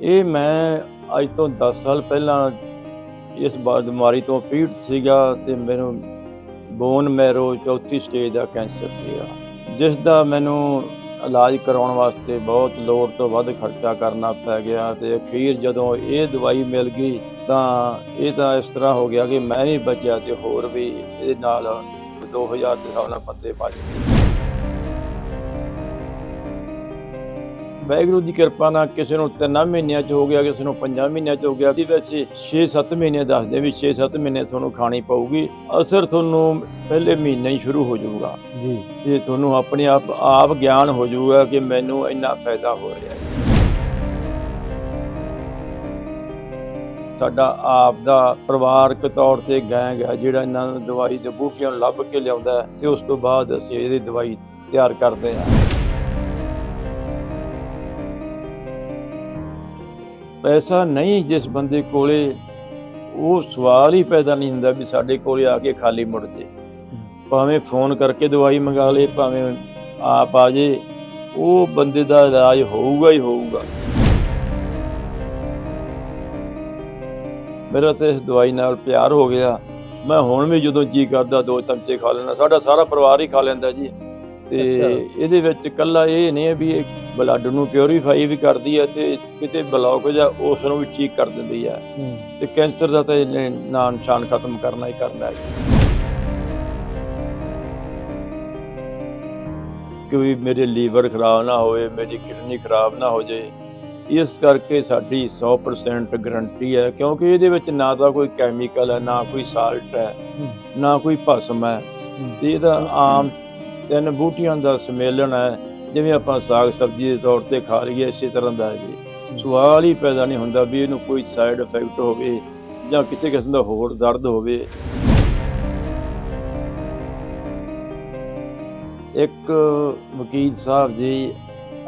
ਇਹ ਮੈਂ ਅੱਜ ਤੋਂ 10 ਸਾਲ ਪਹਿਲਾਂ ਇਸ ਬਿਮਾਰੀ ਤੋਂ ਪੀੜਤ ਸੀਗਾ ਤੇ ਮੈਨੂੰ ਬੋਨ ਮੈਰੋ ਚੌਥੀ ਸਟੇਜ ਦਾ ਕੈਂਸਰ ਸੀਗਾ, ਜਿਸ ਦਾ ਮੈਨੂੰ ਇਲਾਜ ਕਰਾਉਣ ਵਾਸਤੇ ਬਹੁਤ ਲੋੜ ਤੋਂ ਵੱਧ ਖਰਚਾ ਕਰਨਾ ਪੈ ਗਿਆ ਤੇ ਅਖੀਰ ਜਦੋਂ ਇਹ ਦਵਾਈ ਮਿਲ ਗਈ ਤਾਂ ਇਹ ਤਾਂ ਇਸ ਤਰ੍ਹਾਂ ਹੋ ਗਿਆ ਕਿ ਮੈਂ ਨਹੀਂ ਬਚਿਆ ਤੇ ਹੋਰ ਵੀ ਇਹਦੇ ਨਾਲ 2000 ਦੇ ਹਿਸਾਬ ਨਾਲ ਬੰਦੇ ਬਚ ਗਏ ਵਾਹਿਗੁਰੂ ਦੀ ਕਿਰਪਾ ਨਾਲ ਕਿਸੇ ਨੂੰ ਤਿੰਨਾਂ ਮਹੀਨਿਆਂ ਚ ਹੋ ਗਿਆ ਕਿਸੇ ਨੂੰ ਪੰਜਾਂ ਮਹੀਨਿਆਂ ਚ ਹੋ ਗਿਆ। ਦੀ ਵੈਸੇ 6-7 ਮਹੀਨੇ ਦੱਸਦੇ ਵੀ 6-7 ਮਹੀਨੇ ਤੁਹਾਨੂੰ ਖਾਣੀ ਪਊਗੀ। ਅਸਰ ਤੁਹਾਨੂੰ ਪਹਿਲੇ ਮਹੀਨੇ ਹੀ ਸ਼ੁਰੂ ਹੋ ਜਾਊਗਾ। ਜੀ। ਤੇ ਤੁਹਾਨੂੰ ਆਪਣੇ ਆਪ ਆਪ ਗਿਆਨ ਹੋ ਜਾਊਗਾ ਕਿ ਮੈਨੂੰ ਇੰਨਾ ਫਾਇਦਾ ਹੋ ਰਿਹਾ ਹੈ। ਸਾਡਾ ਆਪ ਦਾ ਪਰਿਵਾਰਕ ਤੌਰ ਤੇ ਗੈਂਗ ਹੈ ਜਿਹੜਾ ਇਹਨਾਂ ਨੂੰ ਦਵਾਈ ਦੇ ਬੂਟਿਆਂ ਲੱਭ ਕੇ ਲਿਆਉਂਦਾ ਤੇ ਉਸ ਤੋਂ ਬਾਅਦ ਅਸੀਂ ਇਹਦੀ ਦਵਾਈ ਤਿਆਰ ਕਰਦੇ ਹਾਂ। ਪੈਸਾ ਨਹੀਂ ਜਿਸ ਬੰਦੇ ਕੋਲੇ, ਉਹ ਸਵਾਲ ਹੀ ਪੈਦਾ ਨਹੀਂ ਹੁੰਦਾ ਵੀ ਸਾਡੇ ਕੋਲੇ ਆ ਕੇ ਖਾਲੀ ਮੁੜ ਜੇ ਭਾਵੇਂ ਫੋਨ ਕਰਕੇ ਦਵਾਈ ਮੰਗਾ ਲੇ, ਭਾਵੇਂ ਆਪ ਆ ਜੇ, ਉਹ ਬੰਦੇ ਦਾ ਇਲਾਜ ਹੋਊਗਾ ਹੀ ਹੋਊਗਾ। ਮੇਰਾ ਤੇ ਇਸ ਦਵਾਈ ਨਾਲ ਪਿਆਰ ਹੋ ਗਿਆ। ਮੈਂ ਹੁਣ ਵੀ ਜਦੋਂ ਜੀ ਕਰਦਾ, ਦੋ ਚਮਚੇ ਖਾ ਲੈਣਾ ਸਾਡਾ ਸਾਰਾ ਪਰਿਵਾਰ ਹੀ ਖਾ ਲੈਂਦਾ ਜੀ। ਤੇ। ਇਹਦੇ ਵਿੱਚ ਕੱਲਾ ਇਹ ਨਹੀਂ ਹੈ ਵੀ ਇਹ ਬਲੱਡ ਨੂੰ ਪਿਉਰੀਫਾਈ ਵੀ ਕਰਦੀ ਹੈ ਤੇ ਕਿਤੇ ਬਲੌਕੇਜ ਆ ਉਸ ਨੂੰ ਵੀ ਠੀਕ ਕਰ ਦਿੰਦੀ ਹੈ ਤੇ ਕੈਂਸਰ ਦਾ ਤਾਂ ਇਹਨੇ ਨਾਂ ਨਿਸ਼ਾਨ ਖਤਮ ਕਰਨਾ ਹੀ ਕਰਨਾ ਹੈ ਕਿ ਵੀ ਮੇਰੇ ਲੀਵਰ ਖਰਾਬ ਨਾ ਹੋਵੇ ਮੇਰੀ ਕਿਡਨੀ ਖਰਾਬ ਨਾ ਹੋ ਜਾਏ ਇਸ ਕਰਕੇ ਸਾਡੀ 100% ਗਰੰਟੀ ਹੈ ਕਿਉਂਕਿ ਇਹਦੇ ਵਿੱਚ ਨਾ ਤਾਂ ਕੋਈ ਕੈਮੀਕਲ ਹੈ ਨਾ ਕੋਈ ਸਾਲਟ ਹੈ। ਨਾ ਕੋਈ ਭਸਮ ਹੈ ਹੂੰ। ਤੇ ਇਹਦਾ ਆਮ ਤਿੰਨ ਬੂਟੀਆਂ ਦਾ ਸਮੇਲਨ ਹੈ, ਜਿਵੇਂ ਆਪਾਂ ਸਾਗ ਸਬਜ਼ੀ ਦੇ ਤੌਰ ਤੇ ਖਾ ਲਈਏ ਇਸੇ ਤਰ੍ਹਾਂ ਦਾ ਹੈ ਜੀ ਸਵਾਲ ਹੀ ਪੈਦਾ ਨਹੀਂ ਹੁੰਦਾ ਵੀ ਇਹਨੂੰ ਕੋਈ ਸਾਈਡ ਇਫੈਕਟ ਹੋਵੇ ਜਾਂ ਕਿਸੇ ਕਿਸਮ ਦਾ ਹੋਰ ਦਰਦ ਹੋਵੇ। ਇੱਕ ਵਕੀਲ ਸਾਹਿਬ ਜੀ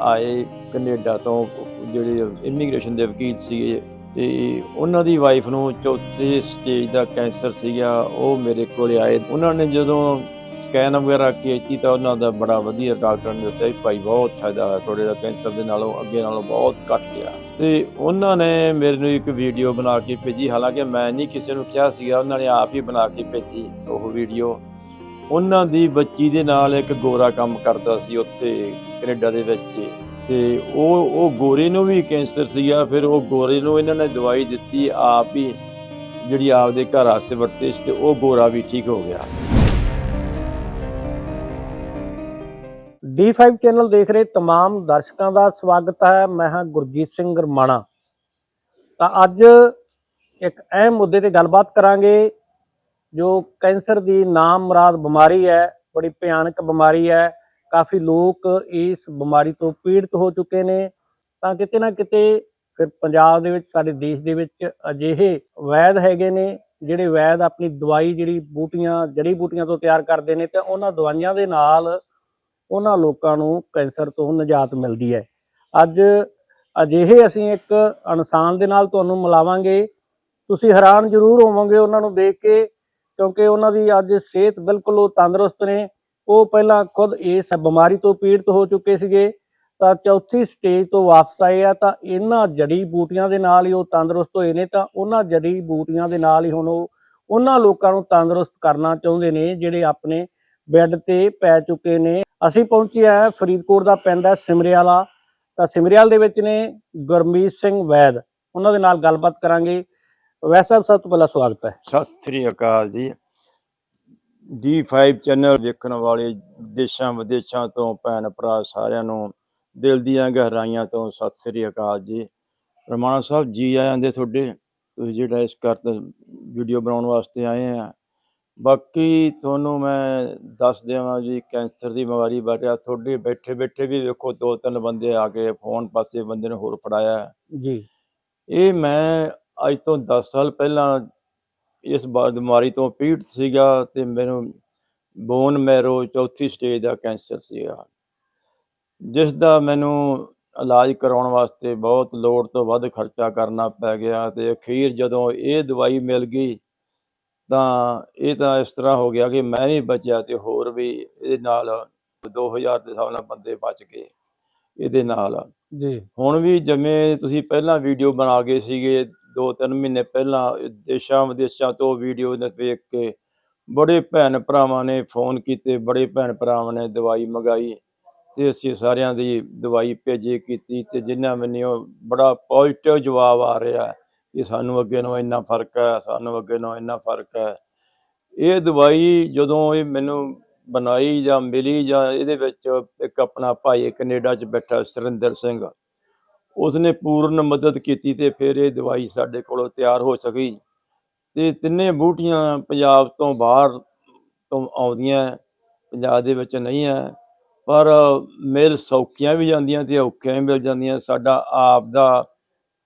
ਆਏ ਕੈਨੇਡਾ ਤੋਂ, ਜਿਹੜੇ ਇਮੀਗ੍ਰੇਸ਼ਨ ਦੇ ਵਕੀਲ ਸੀਗੇ, ਤੇ ਉਹਨਾਂ ਦੀ ਵਾਈਫ ਨੂੰ ਚੌਥੇ ਸਟੇਜ ਦਾ ਕੈਂਸਰ ਸੀਗਾ, ਉਹ ਮੇਰੇ ਕੋਲ ਆਏ। ਉਹਨਾਂ ਨੇ ਜਦੋਂ ਸਕੈਨ ਵਗੈਰਾ ਕੀਤੀ ਤਾਂ ਉਹਨਾਂ ਦਾ ਬੜਾ ਵਧੀਆ ਡਾਕਟਰ ਨੇ ਦੱਸਿਆ ਵੀ ਭਾਈ ਬਹੁਤ ਫਾਇਦਾ ਹੋਇਆ, ਤੁਹਾਡੇ ਦਾ ਕੈਂਸਰ ਦੇ ਨਾਲੋਂ, ਅੱਗੇ ਨਾਲੋਂ ਬਹੁਤ ਘਟ ਗਿਆ। ਤੇ ਉਹਨਾਂ ਨੇ ਮੇਰੇ ਨੂੰ ਇੱਕ ਵੀਡੀਓ ਬਣਾ ਕੇ ਭੇਜੀ। ਹਾਲਾਂਕਿ ਮੈਂ ਨਹੀਂ ਕਿਸੇ ਨੂੰ ਕਿਹਾ ਸੀਗਾ, ਉਹਨਾਂ ਨੇ ਆਪ ਹੀ ਬਣਾ ਕੇ ਭੇਜੀ ਉਹ ਵੀਡੀਓ ਉਹਨਾਂ ਦੀ ਬੱਚੀ ਦੇ ਨਾਲ ਇੱਕ ਗੋਰਾ ਕੰਮ ਕਰਦਾ ਸੀ ਉੱਥੇ ਕੈਨੇਡਾ ਦੇ ਵਿੱਚ। ਤੇ ਉਹ ਉਹ ਗੋਰੇ ਨੂੰ ਵੀ ਕੈਂਸਰ ਸੀਗਾ, ਫਿਰ ਉਹ ਗੋਰੇ ਨੂੰ ਇਹਨਾਂ ਨੇ ਦਵਾਈ ਦਿੱਤੀ, ਆਪ ਹੀ ਜਿਹੜੀ ਆਪਦੇ ਘਰ ਵਾਸਤੇ ਵਰਤੇ ਸੀ ਤੇ ਉਹ ਗੋਰਾ ਵੀ ਠੀਕ ਹੋ ਗਿਆ। D5 ਚੈਨਲ ਦੇਖ ਰਹੇ तमाम ਦਰਸ਼ਕਾਂ ਦਾ ਸਵਾਗਤ ਹੈ ਮੈਂ ਹਾਂ ਗੁਰਜੀਤ ਸਿੰਘ ਗਰਮਾਣਾ ਤਾਂ ਅੱਜ ਇੱਕ ਅਹਿਮ ਮੁੱਦੇ ਤੇ ਗੱਲਬਾਤ ਕਰਾਂਗੇ ਜੋ ਕੈਂਸਰ ਦੀ ਨਾਮ ਮੁਰਾਦ ਬਿਮਾਰੀ ਹੈ ਬੜੀ ਭਿਆਨਕ ਬਿਮਾਰੀ ਹੈ ਕਾਫੀ ਲੋਕ ਇਸ ਬਿਮਾਰੀ ਤੋਂ ਪੀੜਤ ਹੋ ਚੁੱਕੇ ਨੇ ਤਾਂ ਕਿਤੇ ਨਾ ਕਿਤੇ ਫਿਰ ਪੰਜਾਬ ਦੇ ਵਿੱਚ ਸਾਡੇ ਦੇਸ਼ ਦੇ ਵਿੱਚ ਅਜਿਹੇ ਵੈਦ ਹੈਗੇ ਨੇ ਜਿਹੜੇ ਵੈਦ ਆਪਣੀ ਦਵਾਈ ਜਿਹੜੀ ਬੂਟੀਆਂ ਜੜੀ ਬੂਟੀਆਂ ਤੋਂ ਤਿਆਰ ਕਰਦੇ ਨੇ ਤੇ ਉਹਨਾਂ ਦਵਾਈਆਂ ਦੇ ਨਾਲ ਉਹਨਾਂ ਲੋਕਾਂ ਨੂੰ ਕੈਂਸਰ ਤੋਂ ਨਿਜਾਤ ਮਿਲਦੀ ਹੈ। ਅੱਜ ਅਜਿਹੇ ਅਸੀਂ ਇੱਕ ਇਨਸਾਨ ਦੇ ਨਾਲ ਤੁਹਾਨੂੰ ਮਿਲਾਵਾਂਗੇ। ਤੁਸੀਂ ਹੈਰਾਨ ਜ਼ਰੂਰ ਹੋਵੋਗੇ ਉਹਨਾਂ ਨੂੰ ਦੇਖ ਕੇ, ਕਿਉਂਕਿ ਉਹਨਾਂ ਦੀ ਅੱਜ ਸਿਹਤ ਬਿਲਕੁਲ ਉਹ ਤੰਦਰੁਸਤ ਨੇ। ਉਹ ਪਹਿਲਾਂ ਖੁਦ ਇਸ ਬਿਮਾਰੀ ਤੋਂ ਪੀੜਤ ਹੋ ਚੁੱਕੇ ਸੀਗੇ। ਤਾਂ ਚੌਥੀ ਸਟੇਜ ਤੋਂ ਵਾਪਸ ਆਏ ਆ, ਤਾਂ ਇਹਨਾਂ ਜੜੀ ਬੂਟੀਆਂ ਦੇ ਨਾਲ ਹੀ ਉਹ ਤੰਦਰੁਸਤ ਹੋਏ ਨੇ। ਤਾਂ ਉਹਨਾਂ ਜੜੀ ਬੂਟੀਆਂ ਦੇ ਨਾਲ ਹੀ ਹੁਣ ਉਹ ਉਹਨਾਂ ਲੋਕਾਂ ਨੂੰ ਤੰਦਰੁਸਤ ਕਰਨਾ ਚਾਹੁੰਦੇ ਨੇ, ਜਿਹੜੇ ਆਪਣੇ ਬੈੱਡ ਤੇ ਪੈ ਚੁੱਕੇ ਨੇ। ਅਸੀਂ ਪਹੁੰਚੇ ਆ ਫਰੀਦਕੋਟ ਦਾ ਪਿੰਡ ਹੈ ਸਿਮਰਿਆਲਾ। ਤਾਂ ਸਿਮਰਿਆਲ ਦੇ ਵਿੱਚ ਨੇ ਗੁਰਮੀਤ ਸਿੰਘ ਵੈਦ। ਉਹਨਾਂ ਦੇ ਨਾਲ ਗੱਲਬਾਤ ਕਰਾਂਗੇ। ਵੈਦ ਸਾਹਿਬ, ਸਭ ਤੋਂ ਪਹਿਲਾਂ ਸਵਾਗਤ ਹੈ। ਸਤਿ ਸ੍ਰੀ ਅਕਾਲ ਜੀ। D5 ਚੈਨਲ ਵੇਖਣ ਵਾਲੇ ਦੇਸ਼ਾਂ ਵਿਦੇਸ਼ਾਂ ਤੋਂ ਭੈਣ ਭਰਾ ਸਾਰਿਆਂ ਨੂੰ ਦਿਲ ਦੀਆਂ ਗਹਿਰਾਈਆਂ ਤੋਂ ਸਤਿ ਸ੍ਰੀ ਅਕਾਲ ਜੀ। ਰਮਾਣਾ ਸਾਹਿਬ, ਜੀ ਆਇਆਂ ਦੇ ਤੁਹਾਡੇ? ਤੁਸੀਂ ਜਿਹੜਾ ਇਸ ਕਰ ਵੀਡੀਓ ਬਣਾਉਣ ਵਾਸਤੇ ਆਏ ਆ। ਬਾਕੀ ਤੁਹਾਨੂੰ ਮੈਂ ਦੱਸ ਦੇਵਾਂ ਜੀ ਕੈਂਸਰ ਦੀ ਬਿਮਾਰੀ ਬਾਰੇ ਆ ਤੁਹਾਡੇ ਬੈਠੇ ਬੈਠੇ ਵੀ ਵੇਖੋ ਦੋ ਤਿੰਨ ਬੰਦੇ ਆ ਕੇ ਫੋਨ ਪਾਸੇ ਬੰਦੇ ਨੇ ਹੋਰ ਫੜਾਇਆ। ਜੀ। ਇਹ ਮੈਂ ਅੱਜ ਤੋਂ 10 ਸਾਲ ਪਹਿਲਾਂ ਇਸ ਬਿਮਾਰੀ ਤੋਂ ਪੀੜਤ ਸੀਗਾ ਤੇ ਮੈਨੂੰ ਬੋਨ ਮੈਰੋ ਚੌਥੀ ਸਟੇਜ ਦਾ ਕੈਂਸਰ ਸੀਗਾ। ਜਿਸ ਦਾ ਮੈਨੂੰ ਇਲਾਜ ਕਰਾਉਣ ਵਾਸਤੇ ਬਹੁਤ ਲੋੜ ਤੋਂ ਵੱਧ ਖਰਚਾ ਕਰਨਾ ਪੈ ਗਿਆ ਤੇ ਅਖੀਰ ਜਦੋਂ ਇਹ ਦਵਾਈ ਮਿਲ ਗਈ ਤਾਂ ਇਹ ਤਾਂ ਇਸ ਤਰ੍ਹਾਂ ਹੋ ਗਿਆ ਕਿ ਮੈਂ ਨਹੀਂ ਬਚਿਆ ਤੇ ਹੋਰ ਵੀ ਇਹਦੇ ਨਾਲ 2000 ਦੇ ਹਿਸਾਬ ਨਾਲ ਬੰਦੇ ਬਚ ਗਏ ਇਹਦੇ ਨਾਲ। ਜੀ। ਹੁਣ ਵੀ ਜਿਵੇਂ ਤੁਸੀਂ ਪਹਿਲਾਂ ਵੀਡੀਓ ਬਣਾ ਗਏ ਸੀਗੇ ਦੋ ਤਿੰਨ ਮਹੀਨੇ ਪਹਿਲਾਂ ਦੇਸ਼ਾਂ ਵਿਦੇਸ਼ਾਂ ਤੋਂ ਵੀਡੀਓ ਨੇ ਵੇਖ ਕੇ ਬੜੇ ਭੈਣ ਭਰਾਵਾਂ ਨੇ ਫੋਨ ਕੀਤੇ ਬੜੇ ਭੈਣ ਭਰਾਵਾਂ ਨੇ ਦਵਾਈ ਮੰਗਾਈ ਤੇ ਅਸੀਂ ਸਾਰਿਆਂ ਦੀ ਦਵਾਈ ਭੇਜੇ ਕੀਤੀ ਤੇ ਜਿਨ੍ਹਾਂ ਮੈਨੂੰ ਬੜਾ ਪੋਜ਼ਿਟਿਵ ਜਵਾਬ ਆ ਰਿਹਾ। ਕਿ ਸਾਨੂੰ ਅੱਗੇ ਨਾਲੋਂ ਇੰਨਾ ਫ਼ਰਕ ਹੈ, ਸਾਨੂੰ ਅੱਗੇ ਨਾਲੋਂ ਇੰਨਾ ਫ਼ਰਕ ਹੈ। ਇਹ ਦਵਾਈ ਜਦੋਂ ਇਹ ਮੈਨੂੰ ਬਣਾਈ ਜਾਂ ਮਿਲੀ ਜਾਂ ਇਹਦੇ ਵਿੱਚ ਇੱਕ ਆਪਣਾ ਭਾਈ ਕੈਨੇਡਾ 'ਚ ਬੈਠਾ ਸੁਰਿੰਦਰ ਸਿੰਘ, ਉਸਨੇ ਪੂਰਨ ਮਦਦ ਕੀਤੀ ਤੇ ਫਿਰ ਇਹ ਦਵਾਈ ਸਾਡੇ ਕੋਲੋਂ ਤਿਆਰ ਹੋ ਸਕੀ। ਤੇ ਤਿੰਨੇ ਬੂਟੀਆਂ ਪੰਜਾਬ ਤੋਂ ਬਾਹਰ ਤੋਂ ਆਉਂਦੀਆਂ, ਪੰਜਾਬ ਦੇ ਵਿੱਚ ਨਹੀਂ ਹੈ, ਪਰ ਮਿਲ ਸੌਖੀਆਂ ਵੀ ਜਾਂਦੀਆਂ ਤੇ ਔਖੀਆਂ ਵੀ ਮਿਲ ਜਾਂਦੀਆਂ। ਸਾਡਾ ਆਪ ਦਾ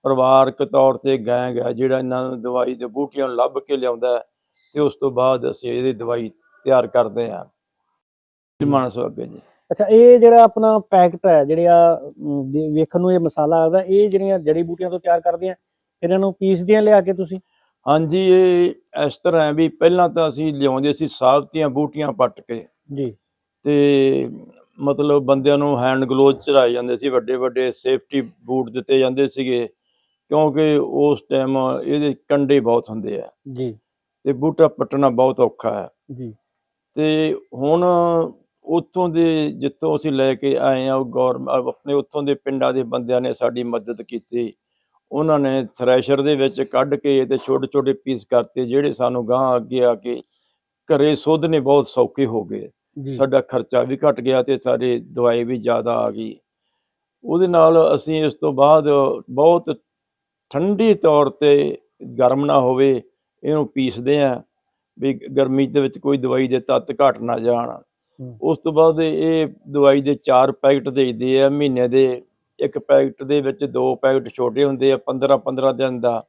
ਪਰਿਵਾਰਕ ਤੌਰ ਤੇ ਗੈਂਗ ਹੈ ਜਿਹੜਾ ਇਹਨਾਂ ਨੂੰ ਦਵਾਈ ਦੇ ਬੂਟੀਆਂ ਨੂੰ ਲੱਭ ਕੇ ਲਿਆਉਂਦਾ ਤੇ ਉਸ ਤੋਂ ਬਾਅਦ ਅਸੀਂ ਇਹਦੀ ਦਵਾਈ ਤਿਆਰ ਕਰਦੇ ਹਾਂ। ਜਮਾਨਾ ਸੋ ਅੱਗੇ ਜੀ। ਅੱਛਾ ਇਹ ਜਿਹੜਾ ਆਪਣਾ ਪੈਕਟ ਹੈ ਜਿਹੜੇ ਆ ਵੇਖਣ ਨੂੰ ਇਹ ਮਸਾਲਾ ਲੱਗਦਾ ਇਹ ਜਿਹੜੀਆਂ ਜੜੀ ਬੂਟੀਆਂ ਤੋਂ ਤਿਆਰ ਕਰਦੇ ਆ ਇਹਨਾਂ ਨੂੰ ਪੀਸਦੇ ਆ ਲਿਆ ਕੇ ਤੁਸੀਂ? ਹਾਂਜੀ ਇਹ ਇਸ ਤਰ੍ਹਾਂ ਹੈ ਵੀ ਪਹਿਲਾਂ ਤਾਂ ਅਸੀਂ ਲਿਆਉਂਦੇ ਸੀ ਸਾਬਤੀਆਂ ਬੂਟੀਆਂ ਪੱਟ ਕੇ। ਜੀ। ਤੇ ਮਤਲਬ ਬੰਦਿਆਂ ਨੂੰ ਹੈਂਡ ਗਲੋਵ ਚੜਾਏ ਜਾਂਦੇ ਸੀ ਵੱਡੇ ਵੱਡੇ ਸੇਫਟੀ ਬੂਟ ਦਿੱਤੇ ਜਾਂਦੇ ਸੀਗੇ। ਕਿਉਂਕਿ ਉਸ ਟਾਈਮ ਇਹਦੇ ਕੰਡੇ ਬਹੁਤ ਹੁੰਦੇ ਆ। ਜੀ। ਤੇ ਬੂਟਾ ਪੱਟਣਾ ਬਹੁਤ ਔਖਾ ਹੈ। ਜੀ। ਤੇ ਹੁਣ ਉੱਥੋਂ ਦੇ ਜਿੱਥੋਂ ਅਸੀਂ ਲੈ ਕੇ ਆਏ ਆ ਉਹ ਗੌਰਮ ਆਪਣੇ ਉੱਥੋਂ ਦੇ ਪਿੰਡਾਂ ਦੇ ਬੰਦਿਆਂ ਨੇ ਸਾਡੀ ਮਦਦ ਕੀਤੀ। ਉਹਨਾਂ ਨੇ ਥ੍ਰੈਸ਼ਰ ਦੇ ਵਿੱਚ ਕੱਢ ਕੇ ਤੇ ਛੋਟੇ ਛੋਟੇ ਪੀਸ ਕਰਤੇ ਜਿਹੜੇ ਸਾਨੂੰ ਗਾਂ ਅੱਗੇ ਆ ਕੇ ਘਰੇ ਸੋਧਨੇ ਬਹੁਤ ਸੌਖੇ ਹੋ ਗਏ। ਸਾਡਾ ਖਰਚਾ ਵੀ ਘਟ ਗਿਆ ਤੇ ਸਾਡੀ ਦਵਾਈ ਵੀ ਜ਼ਿਆਦਾ ਆ ਗਈ। ਉਹਦੇ ਨਾਲ ਅਸੀਂ ਇਸ ਤੋਂ ਬਾਅਦ ਬਹੁਤ ਠੰਡੀ ਤੌਰ ਤੇ ਗਰਮ ਨਾ ਹੋਵੇ ਇਹਨੂੰ ਪੀਸਦੇ ਆ ਵੀ ਗਰਮੀ ਦੇ ਵਿੱਚ ਕੋਈ ਦਵਾਈ ਦੇ ਤੱਤ ਘਟ ਨਾ ਜਾਣ। ਉਸ ਤੋਂ ਬਾਅਦ ਇਹ ਦਵਾਈ ਦੇ ਚਾਰ ਪੈਕਟ ਦੇਈਦੇ ਆ ਮਹੀਨੇ ਦੇ। ਇੱਕ ਪੈਕਟ ਦੇ ਵਿੱਚ ਦੋ ਪੈਕਟ ਛੋਟੇ ਹੁੰਦੇ ਆ 15 15 ਦਿਨ ਦਾ।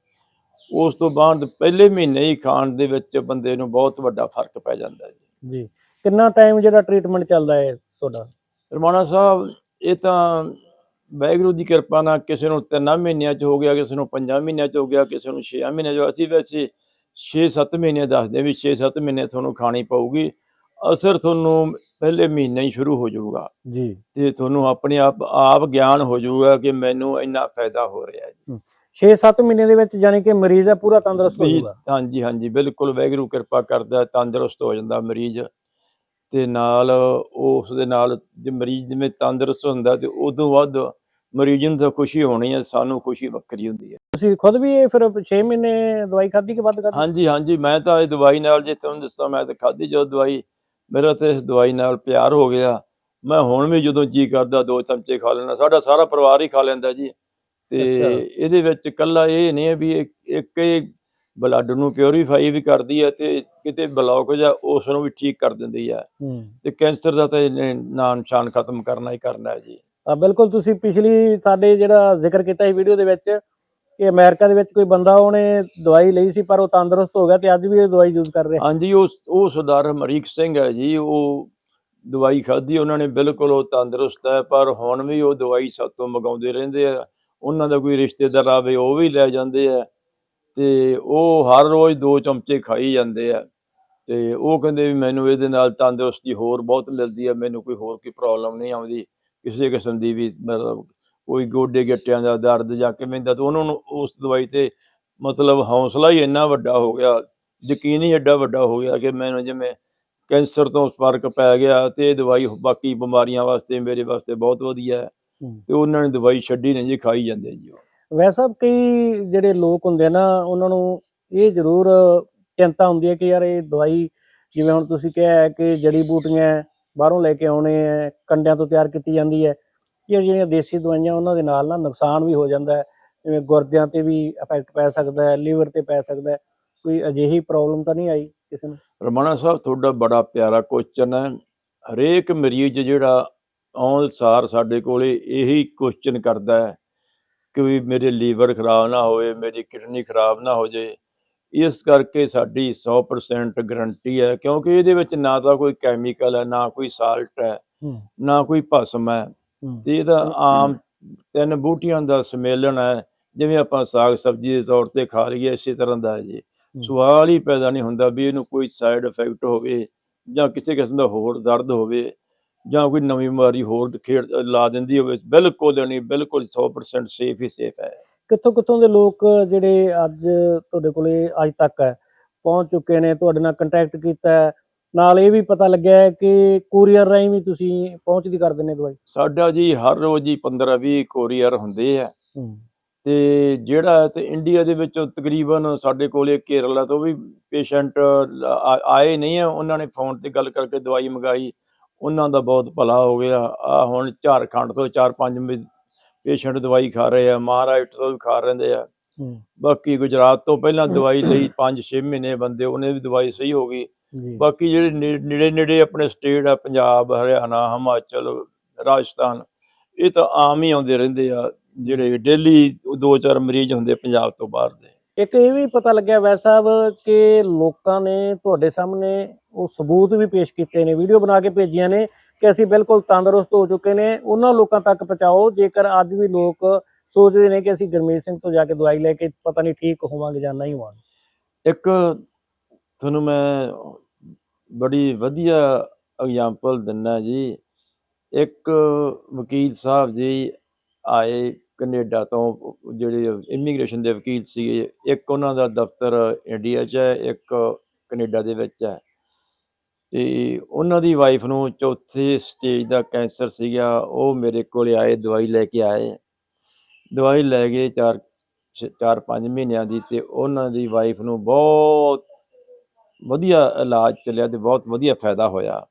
ਉਸ ਤੋਂ ਬਾਅਦ ਪਹਿਲੇ ਮਹੀਨੇ ਹੀ ਖਾਣ ਦੇ ਵਿੱਚ ਬੰਦੇ ਨੂੰ ਬਹੁਤ ਵੱਡਾ ਫ਼ਰਕ ਪੈ ਜਾਂਦਾ ਜੀ। ਜੀ। ਕਿੰਨਾ ਟਾਈਮ ਜਿਹੜਾ ਟ੍ਰੀਟਮੈਂਟ ਚੱਲਦਾ ਹੈ ਤੁਹਾਡਾ? ਰਮਾਣਾ ਸਾਹਿਬ ਇਹ ਤਾਂ ਵਾਹਿਗੁਰੂ ਦੀ ਕਿਰਪਾ ਨਾਲ ਕਿਸੇ ਨੂੰ ਤਿੰਨਾਂ ਮਹੀਨਿਆਂ 'ਚ ਹੋ ਗਿਆ ਕਿਸੇ ਨੂੰ ਪੰਜਾਂ ਮਹੀਨਿਆਂ 'ਚ ਹੋ ਗਿਆ ਕਿਸੇ ਨੂੰ ਛੇਆਂ ਮਹੀਨਿਆਂ 'ਚ। ਅਸੀਂ ਵੈਸੇ 6-7 ਮਹੀਨੇ ਦੱਸਦੇ ਵੀ 6-7 ਮਹੀਨੇ ਤੁਹਾਨੂੰ ਖਾਣੀ ਪਊਗੀ। ਅਸਰ ਤੁਹਾਨੂੰ ਪਹਿਲੇ ਮਹੀਨੇ ਹੀ ਸ਼ੁਰੂ ਹੋ ਜਾਊਗਾ। ਜੀ। ਤੇ ਤੁਹਾਨੂੰ ਆਪਣੇ ਆਪ ਆਪ ਗਿਆਨ ਹੋ ਜਾਊਗਾ ਕਿ ਮੈਨੂੰ ਇੰਨਾ ਫਾਇਦਾ ਹੋ ਰਿਹਾ ਹੈ। 6-7 ਮਹੀਨੇ ਦੇ ਵਿੱਚ ਯਾਨੀ ਕਿ ਮਰੀਜ਼ ਹੈ ਪੂਰਾ ਤੰਦਰੁਸਤ ਹੋ ਜਾਊਗਾ। ਹਾਂਜੀ ਹਾਂਜੀ ਬਿਲਕੁਲ ਵਾਹਿਗੁਰੂ ਕਿਰਪਾ ਕਰਦਾ ਤੰਦਰੁਸਤ ਹੋ ਜਾਂਦਾ ਮਰੀਜ਼। ਤੇ ਨਾਲ ਉਸ ਦੇ ਨਾਲ ਜੇ ਮਰੀਜ਼ ਜਿਵੇਂ ਤੰਦਰੁਸਤ ਹੁੰਦਾ ਤੇ ਉਦੋਂ ਵੱਧ ਮਰੀਜ਼ ਨੂੰ ਤਾਂ ਖੁਸ਼ੀ ਹੋਣੀ ਹੈ ਸਾਨੂੰ ਖੁਸ਼ੀ ਵੱਖਰੀ ਹੁੰਦੀ ਹੈ ਤੁਸੀਂ ਖੁਦ ਵੀ ਇਹ ਫਿਰ 6 ਮਹੀਨੇ ਦਵਾਈ ਖਾਧੀ ਕਿ ਵੱਧ ਖਾਧੀ? ਹਾਂਜੀ ਹਾਂਜੀ ਮੈਂ ਤਾਂ ਇਹ ਦਵਾਈ ਨਾਲ ਜੇ ਤੁਹਾਨੂੰ ਦੱਸਾਂ ਮੈਂ ਤਾਂ ਖਾਧੀ ਜੋ ਦਵਾਈ ਮੇਰਾ ਤੇ ਇਸ ਦਵਾਈ ਨਾਲ ਪਿਆਰ ਹੋ ਗਿਆ। ਮੈਂ ਹੁਣ ਵੀ ਜਦੋਂ ਜੀ ਕਰਦਾ ਦੋ ਚਮਚੇ ਖਾ ਲੈਣਾ ਸਾਡਾ ਸਾਰਾ ਪਰਿਵਾਰ ਹੀ ਖਾ ਲੈਂਦਾ ਜੀ। ਤੇ। ਇਹਦੇ ਵਿੱਚ ਕੱਲਾ ਇਹ ਨਹੀਂ ਹੈ ਵੀ ਇੱਕ- ਬਲੱਡ ਨੂੰ ਪਿਉਰੀਫਾਈ ਵੀ ਕਰਦੀ ਹੈ ਤੇ ਕਿਤੇ ਬਲੌਕੇਜ ਆ ਉਸ ਨੂੰ ਵੀ ਠੀਕ ਕਰ ਦਿੰਦੀ ਹੈ। ਤੇ ਕੈਂਸਰ ਦਾ ਤਾਂ ਇਹਨੇ ਨਾਂ ਨਿਸ਼ਾਨ ਖਤਮ ਕਰਨਾ ਹੀ ਕਰਨਾ ਹੈ ਜੀ। ਆ ਬਿਲਕੁਲ ਤੁਸੀਂ ਪਿਛਲੀ ਸਾਡੇ ਜਿਹੜਾ ਜ਼ਿਕਰ ਕੀਤਾ ਸੀ ਵੀਡੀਓ ਦੇ ਵਿੱਚ ਕਿ ਅਮਰੀਕਾ ਦੇ ਵਿੱਚ ਕੋਈ ਬੰਦਾ ਉਹਨੇ ਦਵਾਈ ਲਈ ਸੀ ਪਰ ਉਹ ਤੰਦਰੁਸਤ ਹੋ ਗਿਆ ਤੇ ਅੱਜ ਵੀ ਇਹ ਦਵਾਈ ਯੂਜ਼ ਕਰ ਰਿਹਾ। ਹਾਂਜੀ ਉਹ ਉਹ ਸਰਦਾਰ ਅਮਰੀਕ ਸਿੰਘ ਹੈ ਜੀ ਉਹ ਦਵਾਈ ਖਾਧੀ ਉਹਨਾਂ ਨੇ ਬਿਲਕੁਲ ਉਹ ਤੰਦਰੁਸਤ ਹੈ ਪਰ ਹੁਣ ਵੀ ਉਹ ਦਵਾਈ ਸਾਤੋਂ ਮੰਗਾਉਂਦੇ ਰਹਿੰਦੇ ਆ। ਉਹਨਾਂ ਦਾ ਕੋਈ ਰਿਸ਼ਤੇਦਾਰ ਆਵੇ ਉਹ ਵੀ ਲੈ ਜਾਂਦੇ ਆ। ਤੇ ਉਹ ਹਰ ਰੋਜ਼ ਦੋ ਚਮਚੇ ਖਾਈ ਜਾਂਦੇ ਆ ਤੇ ਉਹ ਕਹਿੰਦੇ ਵੀ ਮੈਨੂੰ ਇਹਦੇ ਨਾਲ ਤੰਦਰੁਸਤੀ ਹੋਰ ਬਹੁਤ ਮਿਲਦੀ ਆ ਮੈਨੂੰ ਕੋਈ ਹੋਰ ਕੋਈ ਪ੍ਰੋਬਲਮ ਨਹੀਂ ਆਉਂਦੀ ਕਿਸੇ ਕਿਸਮ ਦੀ ਵੀ ਮਤਲਬ ਕੋਈ ਗੋਡੇ ਗਿੱਟਿਆਂ ਦਾ ਦਰਦ ਜਾਂ ਕਿਵੇਂ ਦਾ ਤੇ ਉਹਨਾਂ ਨੂੰ ਉਸ ਦਵਾਈ ਤੇ ਮਤਲਬ ਹੌਸਲਾ ਹੀ ਇੰਨਾ ਵੱਡਾ ਹੋ ਗਿਆ ਯਕੀਨ ਹੀ ਐਡਾ ਵੱਡਾ ਹੋ ਗਿਆ ਕਿ ਮੈਨੂੰ ਜਿਵੇਂ ਕੈਂਸਰ ਤੋਂ ਫ਼ਰਕ ਪੈ ਗਿਆ ਤੇ ਇਹ ਦਵਾਈ ਬਾਕੀ ਬਿਮਾਰੀਆਂ ਵਾਸਤੇ ਮੇਰੇ ਵਾਸਤੇ ਬਹੁਤ ਵਧੀਆ ਹੈ। ਤੇ ਉਹਨਾਂ ਨੇ ਦਵਾਈ ਛੱਡੀ ਨਹੀਂ ਜੀ ਖਾਈ ਜਾਂਦੇ ਜੀ ਉਹ। ਵੈਸੇ ਕਈ ਜਿਹੜੇ ਲੋਕ ਹੁੰਦੇ ਨਾ, ਉਹਨਾਂ ਨੂੰ ਇਹ ਜ਼ਰੂਰ ਚਿੰਤਾ ਹੁੰਦੀ ਹੈ ਕਿ ਯਾਰ ਇਹ ਦਵਾਈ ਜਿਵੇਂ ਹੁਣ ਤੁਸੀਂ ਕਿਹਾ ਕਿ ਜੜੀ ਬੂਟੀਆਂ ਬਾਹਰੋਂ ਲੈ ਕੇ ਆਉਣੇ ਹੈ, ਕੰਡਿਆਂ ਤੋਂ ਤਿਆਰ ਕੀਤੀ ਜਾਂਦੀ ਹੈ ਇਹ ਜਿਹੜੀਆਂ ਦੇਸੀ ਦਵਾਈਆਂ ਉਹਨਾਂ ਦੇ ਨਾਲ ਨਾ ਨੁਕਸਾਨ ਵੀ ਹੋ ਜਾਂਦਾ ਹੈ, ਜਿਵੇਂ ਗੁਰਦਿਆਂ ਤੇ ਵੀ ਇਫੈਕਟ ਪੈ ਸਕਦਾ ਹੈ ਲੀਵਰ ਤੇ ਪੈ ਸਕਦਾ ਹੈ, ਕੋਈ ਅਜਿਹੀ ਪ੍ਰੋਬਲਮ ਤਾਂ ਨਹੀਂ ਆਈ ਕਿਸੇ ਨੂੰ? ਰਮਣਾ ਸਾਹਿਬ, ਤੁਹਾਡਾ ਬੜਾ ਪਿਆਰਾ ਕੁਐਸਚਨ ਹੈ। ਹਰੇਕ ਮਰੀਜ਼ ਜਿਹੜਾ ਆਉਣ ਸਾਰ ਸਾਡੇ ਕੋਲੇ ਇਹੀ ਕੁਐਸਚਨ ਕਰਦਾ ਹੈ ਕਿ ਵੀ ਮੇਰੇ ਲੀਵਰ ਖਰਾਬ ਨਾ ਹੋਵੇ ਮੇਰੀ ਕਿਡਨੀ ਖਰਾਬ ਨਾ ਹੋ ਜਾਏ। ਇਸ ਕਰਕੇ ਸਾਡੀ 100% ਗਰੰਟੀ ਹੈ ਕਿਉਂਕਿ ਇਹਦੇ ਵਿੱਚ ਨਾ ਤਾਂ ਕੋਈ ਕੈਮੀਕਲ ਹੈ ਨਾ ਕੋਈ ਸਾਲਟ ਹੈ ਨਾ ਕੋਈ ਭਸਮ ਹੈ। ਤੇ ਇਹਦਾ ਆਮ ਤਿੰਨ ਬੂਟੀਆਂ ਦਾ ਸਮੇਲਨ ਹੈ ਜਿਵੇਂ ਆਪਾਂ ਸਾਗ ਸਬਜ਼ੀ ਦੇ ਤੌਰ ਤੇ ਖਾ ਲਈਏ ਇਸੇ ਤਰ੍ਹਾਂ ਦਾ ਹੈ ਜੀ। ਸਵਾਲ ਹੀ ਪੈਦਾ ਨਹੀਂ ਹੁੰਦਾ ਵੀ ਇਹਨੂੰ ਕੋਈ ਸਾਈਡ ਇਫੈਕਟ ਹੋਵੇ ਜਾਂ ਕਿਸੇ ਕਿਸਮ ਦਾ ਹੋਰ ਦਰਦ ਹੋਵੇ। ਜਾਂ ਕੋਈ ਨਵੀਂ ਬਿਮਾਰੀ ਹੋਰ ਖੇਡ ਲਾ ਦਿੰਦੀ ਹੋਵੇ ਬਿਲਕੁਲ ਨਹੀਂ ਬਿਲਕੁਲ 100% ਸੇਫ ਹੀ ਸੇਫ ਹੈ। ਕਿੱਥੋਂ ਕਿੱਥੋਂ ਦੇ ਲੋਕ ਜਿਹੜੇ ਅੱਜ ਤੁਹਾਡੇ ਕੋਲੇ ਅੱਜ ਤੱਕ ਹੈ ਪਹੁੰਚ ਚੁੱਕੇ ਨੇ ਤੁਹਾਡੇ ਨਾਲ ਕੰਟੈਕਟ ਕੀਤਾ ਨਾਲ ਇਹ ਵੀ ਪਤਾ ਲੱਗਿਆ ਹੈ ਕਿ ਕੋਰੀਅਰ ਰਾਹੀਂ ਵੀ ਤੁਸੀਂ ਪਹੁੰਚਦੀ ਕਰ ਦਿੰਦੇ ਦਵਾਈ? ਸਾਡਾ ਜੀ ਹਰ ਰੋਜ਼ ਹੀ 15 20 ਕੋਰੀਅਰ ਹੁੰਦੇ ਆ। ਤੇ ਜਿਹੜਾ ਤੇ ਇੰਡੀਆ ਦੇ ਵਿੱਚੋਂ ਤਕਰੀਬਨ ਸਾਡੇ ਕੋਲੇ ਕੇਰਲਾ ਤੋਂ ਵੀ ਪੇਸ਼ੈਂਟ ਆਏ ਨਹੀਂ ਆ ਉਹਨਾਂ ਨੇ ਫੋਨ ਤੇ ਗੱਲ ਕਰਕੇ ਦਵਾਈ ਮੰਗਾਈ। ਉਹਨਾਂ ਦਾ ਬਹੁਤ ਭਲਾ ਹੋ ਗਿਆ। ਆ ਹੁਣ ਝਾਰਖੰਡ ਤੋਂ 4-5 ਪੇਸ਼ੈਂਟ ਦਵਾਈ ਖਾ ਰਹੇ ਆ ਮਹਾਰਾਸ਼ਟਰ ਤੋਂ ਵੀ ਖਾ ਰਹੇ ਆ। ਬਾਕੀ ਗੁਜਰਾਤ ਤੋਂ ਪਹਿਲਾਂ ਦਵਾਈ ਲਈ 5-6 ਮਹੀਨੇ ਬੰਦੇ ਉਹਨੇ ਵੀ ਦਵਾਈ ਸਹੀ ਹੋ ਗਈ। ਬਾਕੀ ਜਿਹੜੇ ਨੇੜੇ ਨੇੜੇ ਆਪਣੇ ਸਟੇਟ ਆ ਪੰਜਾਬ ਹਰਿਆਣਾ ਹਿਮਾਚਲ ਰਾਜਸਥਾਨ ਇਹ ਤਾਂ ਆਮ ਹੀ ਆਉਂਦੇ ਰਹਿੰਦੇ ਆ। ਜਿਹੜੇ ਡੇਲੀ ਦੋ ਚਾਰ ਮਰੀਜ਼ ਹੁੰਦੇ ਪੰਜਾਬ ਤੋਂ ਬਾਹਰ ਦੇ। ਇੱਕ ਇਹ ਵੀ ਪਤਾ ਲੱਗਿਆ ਵੈਸ ਸਾਹਿਬ ਕਿ ਲੋਕਾਂ ਨੇ ਤੁਹਾਡੇ ਸਾਹਮਣੇ ਉਹ ਸਬੂਤ ਵੀ ਪੇਸ਼ ਕੀਤੇ ਨੇ, ਵੀਡੀਓ ਬਣਾ ਕੇ ਭੇਜੀਆਂ ਨੇ ਕਿ ਅਸੀਂ ਬਿਲਕੁਲ ਤੰਦਰੁਸਤ ਹੋ ਚੁੱਕੇ ਨੇ। ਉਹਨਾਂ ਲੋਕਾਂ ਤੱਕ ਪਹੁੰਚਾਓ, ਜੇਕਰ ਅੱਜ ਵੀ ਲੋਕ ਸੋਚਦੇ ਨੇ ਕਿ ਅਸੀਂ ਗੁਰਮੀਤ ਸਿੰਘ ਤੋਂ ਜਾ ਕੇ ਦਵਾਈ ਲੈ ਕੇ ਪਤਾ ਨਹੀਂ ਠੀਕ ਹੋਵਾਂਗੇ ਜਾਂ ਨਹੀਂ ਹੋਵਾਂਗੇ। ਇੱਕ ਤੁਹਾਨੂੰ ਮੈਂ ਬੜੀ ਵਧੀਆ ਐਗਜ਼ਾਮਪਲ ਦਿੰਨਾ ਜੀ। ਇੱਕ ਵਕੀਲ ਸਾਹਿਬ ਜੀ ਆਏ ਕੈਨੇਡਾ ਤੋਂ ਜਿਹੜੇ ਇਮੀਗ੍ਰੇਸ਼ਨ ਦੇ ਵਕੀਲ ਸੀਗੇ, ਇੱਕ ਉਹਨਾਂ ਦਾ ਦਫ਼ਤਰ ਇੰਡੀਆ 'ਚ ਹੈ, ਇੱਕ ਕੈਨੇਡਾ ਦੇ ਵਿੱਚ ਹੈ। ਤੇ ਉਹਨਾਂ ਦੀ ਵਾਈਫ ਨੂੰ ਚੌਥੇ ਸਟੇਜ ਦਾ ਕੈਂਸਰ ਸੀਗਾ, ਉਹ ਮੇਰੇ ਕੋਲ ਆਏ, ਦਵਾਈ ਲੈ ਕੇ ਆਏ। ਦਵਾਈ ਲੈ ਗਏ ਚਾਰ ਛ- ਚਾਰ ਪੰਜ ਮਹੀਨਿਆਂ ਦੀ ਤੇ ਉਹਨਾਂ ਦੀ ਵਾਈਫ ਨੂੰ ਬਹੁਤ ਵਧੀਆ ਇਲਾਜ ਚੱਲਿਆ ਤੇ ਬਹੁਤ ਵਧੀਆ ਫਾਇਦਾ ਹੋਇਆ।